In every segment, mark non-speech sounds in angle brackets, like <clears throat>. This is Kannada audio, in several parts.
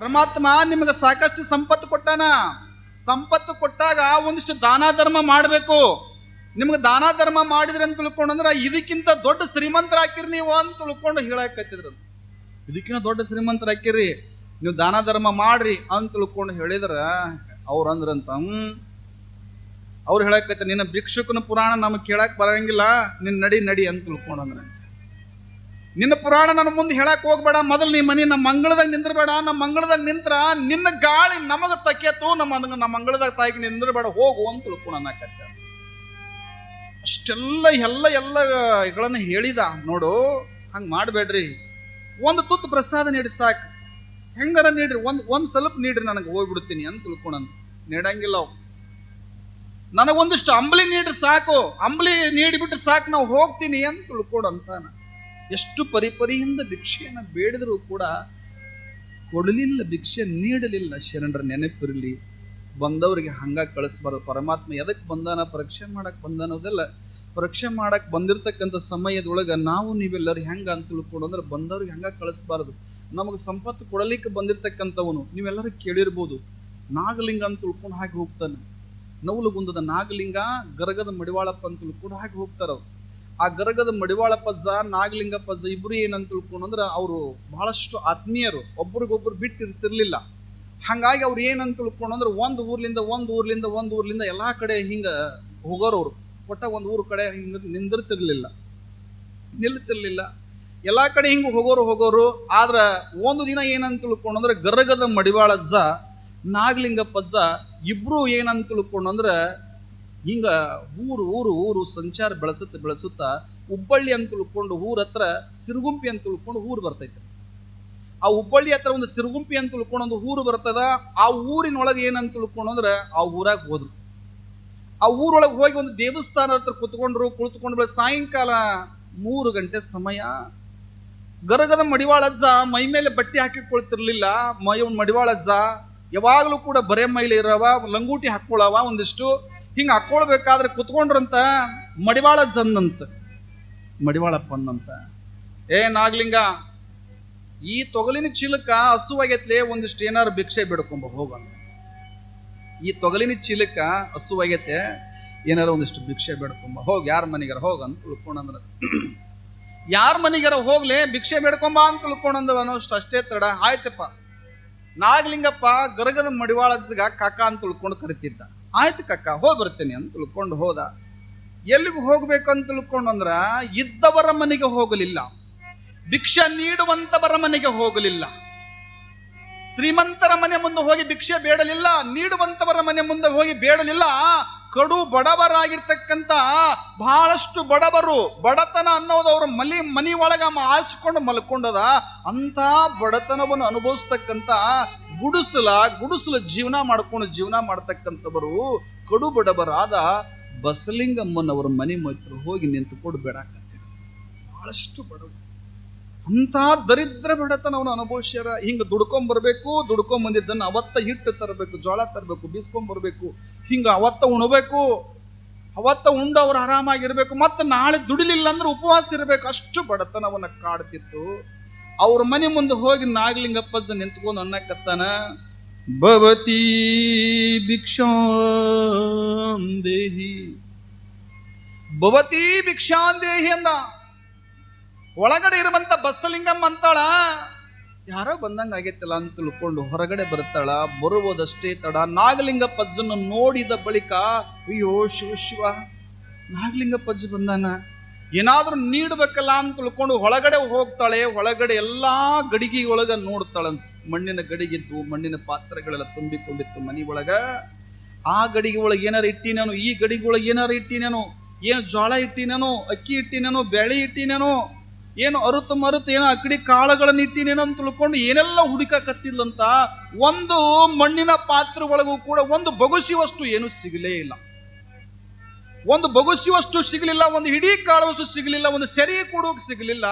ಪರಮಾತ್ಮ ನಿಮಗೆ ಸಾಕಷ್ಟು ಸಂಪತ್ತು ಕೊಟ್ಟಾನ. ಸಂಪತ್ತು ಕೊಟ್ಟಾಗ ಒಂದಿಷ್ಟು ದಾನ ಧರ್ಮ ಮಾಡಬೇಕು. ನಿಮ್ಗೆ ದಾನ ಧರ್ಮ ಮಾಡಿದ್ರಿ ಅಂತ ತಿಳ್ಕೊಂಡಂದ್ರೆ ಇದಕ್ಕಿಂತ ದೊಡ್ಡ ಶ್ರೀಮಂತರ ಹಾಕಿರಿ ನೀವು ಅಂತ ತಿಳ್ಕೊಂಡು ಹೇಳಕತ್ತಿದ್ರು. ಇದಕ್ಕಿಂತ ದೊಡ್ಡ ಶ್ರೀಮಂತರ ಹಾಕಿರಿ ನೀವು ದಾನ ಧರ್ಮ ಮಾಡ್ರಿ ಅಂತ ತಿಳ್ಕೊಂಡು ಹೇಳಿದ್ರ ಅವ್ರು ಅಂದ್ರಂತ ಅವ್ರು ಹೇಳಕತ್ತ ನಿನ್ನ ಭಿಕ್ಷುಕನ ಪುರಾಣ ನಮಗೆ ಕೇಳಕ್ ಬರಂಗಿಲ್ಲ, ನಿನ್ನ ನಡಿ ನಡಿ ಅಂತ ತಿಳ್ಕೊಂಡಂದ್ರಂತೆ ನಿನ್ನ ಪುರಾಣ ನನ್ನ ಮುಂದೆ ಹೇಳಕ್ ಹೋಗ್ಬೇಡ. ಮೊದಲು ನೀ ಮನೆ ನಮ್ಮ ಮಂಗಳದಾಗ ನಿಂದ್ರಬೇಡ. ನಮ್ಮ ಮಂಗಳದಾಗ ನಿಂತ್ರ ನಿನ್ನ ಗಾಳಿ ನಮಗ ತಕ್ಕೇತು ನಮ್ಮ ನಮ್ಮ ಮಂಗಳದಾಗ ತಾಯಿಗೆ ನಿಂದ್ರಬೇಡ. ಹೋಗು ಅಂತ ತಿಳ್ಕೊಂಡು ಕಟ್ಟ ಅಷ್ಟೆಲ್ಲ ಎಲ್ಲ ಎಲ್ಲ ಇಗಳನ್ನ ಹೇಳಿದ. ನೋಡು, ಹಂಗೆ ಮಾಡಬೇಡ್ರಿ. ಒಂದು ತುತ್ತು ಪ್ರಸಾದ ನೀಡಿ ಸಾಕು. ಹೆಂಗಾರ ನೀಡ್ರಿ? ಒಂದು ಒಂದು ಸ್ವಲ್ಪ ನೀಡ್ರಿ ನನಗೆ, ಹೋಗ್ಬಿಡ್ತೀನಿ ಅಂತ ತಿಳ್ಕೊಂಡಂತ ನೀಡಂಗಿಲ್ಲ ಅವು. ನನಗೊಂದಿಷ್ಟು ಅಂಬಲಿ ನೀಡ್ರಿ ಸಾಕು. ಅಂಬಲಿ ನೀಡಿಬಿಟ್ರೆ ಸಾಕು, ನಾವು ಹೋಗ್ತೀನಿ ಅಂತ ತಿಳ್ಕೊಡು ಅಂತಾನ. ಎಷ್ಟು ಪರಿಪರಿಯಿಂದ ಭಿಕ್ಷೆಯನ್ನು ಬೇಡಿದರೂ ಕೂಡ ಕೊಡಲಿಲ್ಲ, ಭಿಕ್ಷೆ ನೀಡಲಿಲ್ಲ. ಶರಣರ ನೆನಪಿರಲಿ, ಬಂದವರಿಗೆ ಹಂಗ ಕಳಿಸ್ಬಾರ್ದು. ಪರಮಾತ್ಮ ಎದಕ್ಕೆ ಬಂದಾನ? ಪರೀಕ್ಷೆ ಮಾಡಕ್ ಬಂದಾನೋದೆಲ್ಲ ಪರೀಕ್ಷೆ ಮಾಡಕ್ಕೆ ಬಂದಿರತಕ್ಕಂಥ ಸಮಯದೊಳಗೆ ನಾವು ನೀವೆಲ್ಲರೂ ಹೆಂಗ ಅಂತ ತಿಳ್ಕೊಂಡು ಅಂದ್ರೆ ಬಂದವ್ರಿಗೆ ಹಂಗ ಕಳಿಸ್ಬಾರ್ದು. ನಮಗೆ ಸಂಪತ್ತು ಕೊಡಲಿಕ್ಕೆ ಬಂದಿರತಕ್ಕಂಥವನು, ನೀವೆಲ್ಲರೂ ಕೇಳಿರ್ಬೋದು. ನಾಗಲಿಂಗ ಅಂತ ತಿಳ್ಕೊಂಡು ಹಾಗೆ ಹೋಗ್ತಾನೆ. ನವಲುಗುಂದದ ನಾಗಲಿಂಗ ಗರಗದ ಮಡಿವಾಳಪ್ಪ ಅಂತ ತಿಳ್ಕೊಂಡು ಹಾಗೆ ಹೋಗ್ತಾರ ಅವ್ರು ಆ ಗರಗದ ಮಡಿವಾಳ ಪಜ್ಜ, ನಾಗಲಿಂಗ ಪಜ್ಜ ಇಬ್ರು ಏನಂತ ತಿಳ್ಕೊಂಡು ಅಂದ್ರೆ ಅವರು ಬಹಳಷ್ಟು ಆತ್ಮೀಯರು. ಒಬ್ರಿಗೊಬ್ರು ಬಿಟ್ಟಿರ್ತಿರ್ಲಿಲ್ಲ. ಹಂಗಾಗಿ ಅವ್ರು ಏನಂತ ತಿಳ್ಕೊಂಡು ಅಂದ್ರೆ ಒಂದು ಊರ್ಲಿಂದ ಒಂದು ಊರ್ಲಿಂದ ಒಂದು ಊರ್ಲಿಂದ ಎಲ್ಲಾ ಕಡೆ ಹಿಂಗ ಹೋಗೋರು ಅವ್ರು. ಒಟ್ಟ ಒಂದು ಊರು ಕಡೆ ಹಿಂಗ ನಿಂದಿರ್ತಿರ್ಲಿಲ್ಲ. ನಿಲ್ತಿರ್ಲಿಲ್ಲ. ಎಲ್ಲಾ ಕಡೆ ಹಿಂಗ ಹೋಗೋರು ಹೋಗೋರು. ಆದ್ರ ಒಂದು ದಿನ ಏನಂತ ತಿಳ್ಕೊಂಡು ಅಂದ್ರೆ ಗರಗದ ಮಡಿವಾಳಜ್ಜ ನಾಗಲಿಂಗ ಪಜ್ಜ ಇಬ್ರು ಏನಂತ ತಿಳ್ಕೊಂಡು ಅಂದ್ರೆ ಹಿಂಗ ಊರು ಊರು ಊರು ಸಂಚಾರ ಬೆಳೆಸುತ್ತ, ಬೆಳೆಸುತ್ತಾ ಹುಬ್ಬಳ್ಳಿ ಅಂತ ತಿಳ್ಕೊಂಡು ಊರ ಹತ್ರ ಸಿರುಗುಂಪಿ ಅಂತ ತಿಳ್ಕೊಂಡು ಊರು ಬರ್ತೈತೆ. ಆ ಹುಬ್ಬಳ್ಳಿ ಹತ್ರ ಒಂದು ಸಿರುಗುಂಪಿ ಅಂತ ತಿಳ್ಕೊಂಡು ಒಂದು ಊರು ಬರ್ತದ, ಆ ಊರಿನೊಳಗೆ ಏನಂತ ತಿಳ್ಕೊಂಡು ಅಂದ್ರೆ ಆ ಊರಾಗ ಹೋದ್ರು. ಆ ಊರೊಳಗೆ ಹೋಗಿ ಒಂದು ದೇವಸ್ಥಾನ ಹತ್ರ ಕುತ್ಕೊಂಡ್ರು ಕುಳಿತುಕೊಂಡು ಸಾಯಂಕಾಲ ಮೂರು ಗಂಟೆ ಸಮಯ. ಗರಗದ ಮಡಿವಾಳಜ್ಜ ಮೈ ಮೇಲೆ ಬಟ್ಟೆ ಹಾಕಿಕೊಳ್ತಿರ್ಲಿಲ್ಲ, ಮೈ ಮಡಿವಾಳಜ್ಜ ಯಾವಾಗಲೂ ಕೂಡ ಬರೇ ಮೈಲಿ ಇರವ, ಲಂಗೂಟಿ ಹಾಕ್ಕೊಳ್ಳವ ಒಂದಿಷ್ಟು. ಹಿಂಗೆ ಹಾಕ್ಕೊಳ್ಬೇಕಾದ್ರೆ ಕುತ್ಕೊಂಡ್ರಂತ ಮಡಿವಾಳ ಜನ್ನಂತ. ಮಡಿವಾಳಪ್ಪನ್ನಂತ ಏ ನಾಗ್ಲಿಂಗ, ಈ ತೊಗಲಿನ ಚೀಲಕ್ಕ ಹಸುವಾಗೈತ್ಲೆ ಒಂದಿಷ್ಟು ಏನಾರು ಭಿಕ್ಷೆ ಬಿಡ್ಕೊಂಬ ಹೋಗಂತ ಈ ತೊಗಲಿನ ಚೀಲಕ್ಕ ಹಸುವಾಗೈತೆ, ಏನಾರು ಒಂದಿಷ್ಟು ಭಿಕ್ಷೆ ಬೇಡ್ಕೊಂಬ ಹೋಗಿ. ಯಾರ ಮನೆಗಾರ ಹೋಗ ಅಂತ ತಿಳ್ಕೊಂಡಂದ್ರ. ಯಾರ ಮನೆಗಾರ ಹೋಗ್ಲಿ ಭಿಕ್ಷೆ ಬೇಡ್ಕೊಂಬ ಅಂತ ಉಳ್ಕೊಂಡಂದ್ರ ಅನ್ನೋಷ್ಟು ಅಷ್ಟೇ ತಡ. ಆಯ್ತಪ್ಪ. ನಾಗಲಿಂಗಪ್ಪ ಗರಗದ ಮಡಿವಾಳಜ್ಗ ಕಾಕ ಅಂತ ಉಳ್ಕೊಂಡು ಕರಿತಿದ್ದ. ಆಯ್ತು ಕಕ್ಕ ಹೋಗಿ ಬರ್ತೇನೆ ಅಂತ ತಿಳ್ಕೊಂಡು ಹೋದ. ಎಲ್ಲಿಗೆ ಹೋಗಬೇಕು ಅಂತ ತಿಳ್ಕೊಂಡಂದ್ರ ಇದ್ದವರ ಮನೆಗೆ ಹೋಗಲಿಲ್ಲ. ಭಿಕ್ಷೆ ನೀಡುವಂತವರ ಮನೆಗೆ ಹೋಗಲಿಲ್ಲ. ಶ್ರೀಮಂತರ ಮನೆ ಮುಂದೆ ಹೋಗಿ ಭಿಕ್ಷೆ ಬೇಡಲಿಲ್ಲ, ನೀಡುವಂತವರ ಮನೆ ಮುಂದೆ ಹೋಗಿ ಬೇಡಲಿಲ್ಲ. ಕಡು ಬಡವರಾಗಿರ್ತಕ್ಕಂಥ ಬಹಳಷ್ಟು ಬಡವರು, ಬಡತನ ಅನ್ನೋದು ಅವರು ಮಲಿ ಮನಿ ಒಳಗ ಆಸಿಕೊಂಡು ಮಲ್ಕೊಂಡದ ಅಂತ ಬಡತನವನ್ನು ಅನುಭವಿಸ್ತಕ್ಕಂಥ ಗುಡಿಸಲ ಗುಡಿಸಲ ಜೀವನ ಮಾಡ್ಕೊಂಡು ಜೀವನ ಮಾಡ್ತಕ್ಕಂಥವರು ಕಡು ಬಡಬರಾದ ಬಸಲಿಂಗಮ್ಮನವರ ಮನೆ ಮೈತ್ರು ಹೋಗಿ ನಿಂತುಕೊಂಡು ಬೇಡಾಕತ್ತೀರ ಬಹಳಷ್ಟು ಬಡವರು. ಅಂತ ದರಿದ್ರ ಬಡತನವನು ಅನುಭವಿಸ್ಯಾರ. ಹಿಂಗ ದುಡ್ಕೊಂಡ್ ಬರ್ಬೇಕು, ದುಡ್ಕೊಂಡ್ ಬಂದಿದ್ದನ್ನ ಅವತ್ತ ಹಿಟ್ಟು ತರಬೇಕು ಜೋಳ ತರಬೇಕು, ಬೀಸ್ಕೊಂಡ್ ಬರ್ಬೇಕು, ಹಿಂಗ ಅವತ್ತ ಉಣಬೇಕು, ಅವತ್ತ ಉಂಡು ಅವ್ರು ಆರಾಮಾಗಿರ್ಬೇಕು, ಮತ್ತೆ ನಾಳೆ ದುಡಿಲಿಲ್ಲ ಅಂದ್ರೆ ಉಪವಾಸ ಇರಬೇಕು. ಅಷ್ಟು ಬಡತನವನ್ನ ಕಾಡ್ತಿತ್ತು. ಅವ್ರ ಮನೆ ಮುಂದೆ ಹೋಗಿ ನಾಗಲಿಂಗಪ್ಪಜ್ಜ ನಿಂತ್ಕೊಂಡು ಅನ್ನಕತ್ತಾನ ಭವತಿ ಭಿಕ್ಷಾಂದೇಹಿ. ಭವತಿ ಭಿಕ್ಷಾಂದೇಹಿ ಅಂದ. ಒಳಗಡೆ ಇರುವಂತ ಬಸಲಿಂಗಮ್ಮ ಅಂತಾಳ, ಯಾರೋ ಬಂದಂಗ ಆಗೈತಲ್ಲ ಅಂತ ತಿಳ್ಕೊಂಡು ಹೊರಗಡೆ ಬರ್ತಾಳ, ಬರುವುದಷ್ಟೇ ತಡ. ನಾಗಲಿಂಗ ಪಜ್ಜನ್ನು ನೋಡಿದ ಬಳಿಕ, ಅಯ್ಯೋ ಶಿವ ಶಿವ, ನಾಗಲಿಂಗಪ್ಪಜ್ಜ ಬಂದಾನ. ಏನಾದ್ರೂ ನೀಡಬೇಕಲ್ಲ ಅಂತ ತಿಳ್ಕೊಂಡು ಒಳಗಡೆ ಹೋಗ್ತಾಳೆ, ಒಳಗಡೆ ಎಲ್ಲಾ ಗಡಿಗೆ ಒಳಗ ನೋಡ್ತಾಳಂತ. ಮಣ್ಣಿನ ಗಡಿಗಿದ್ದು, ಮಣ್ಣಿನ ಪಾತ್ರೆಗಳೆಲ್ಲ ತುಂಬಿಕೊಂಡಿತ್ತು ಮನಿ ಒಳಗ ಆ ಗಡಿಗೆ ಒಳಗೆ ಏನಾರು ಇಟ್ಟಿನೇನು, ಈ ಗಡಿಗೆ ಒಳಗೆ ಏನಾರು ಇಟ್ಟಿನೇನು, ಏನು ಜೋಳ ಇಟ್ಟಿನೇನು, ಅಕ್ಕಿ ಇಟ್ಟಿನೇನು ಬೆಳೆ ಇಟ್ಟಿನೇನು, ಏನು ಅರುತು ಮರುತು ಏನೋ ಅಕ್ಕಡಿ ಕಾಳುಗಳನ್ನು ಇಟ್ಟಿನೇನೋ ಅಂತ ತಿಳ್ಕೊಂಡು ಏನೆಲ್ಲ ಹುಡುಕಕತ್ತಿದ್ಲಂತ, ಒಂದು ಮಣ್ಣಿನ ಪಾತ್ರೆ ಒಳಗೂ ಕೂಡ ಒಂದು ಬಗುಸಿವಷ್ಟು ಏನು ಸಿಗಲೇ ಇಲ್ಲ. ಒಂದು ಬಗುಸುವಷ್ಟು ಸಿಗಲಿಲ್ಲ, ಒಂದು ಹಿಡೀ ಕಾಳುವಷ್ಟು ಸಿಗಲಿಲ್ಲ, ಒಂದು ಸೆರೆ ಕೊಡೋಕೆ ಸಿಗಲಿಲ್ಲ.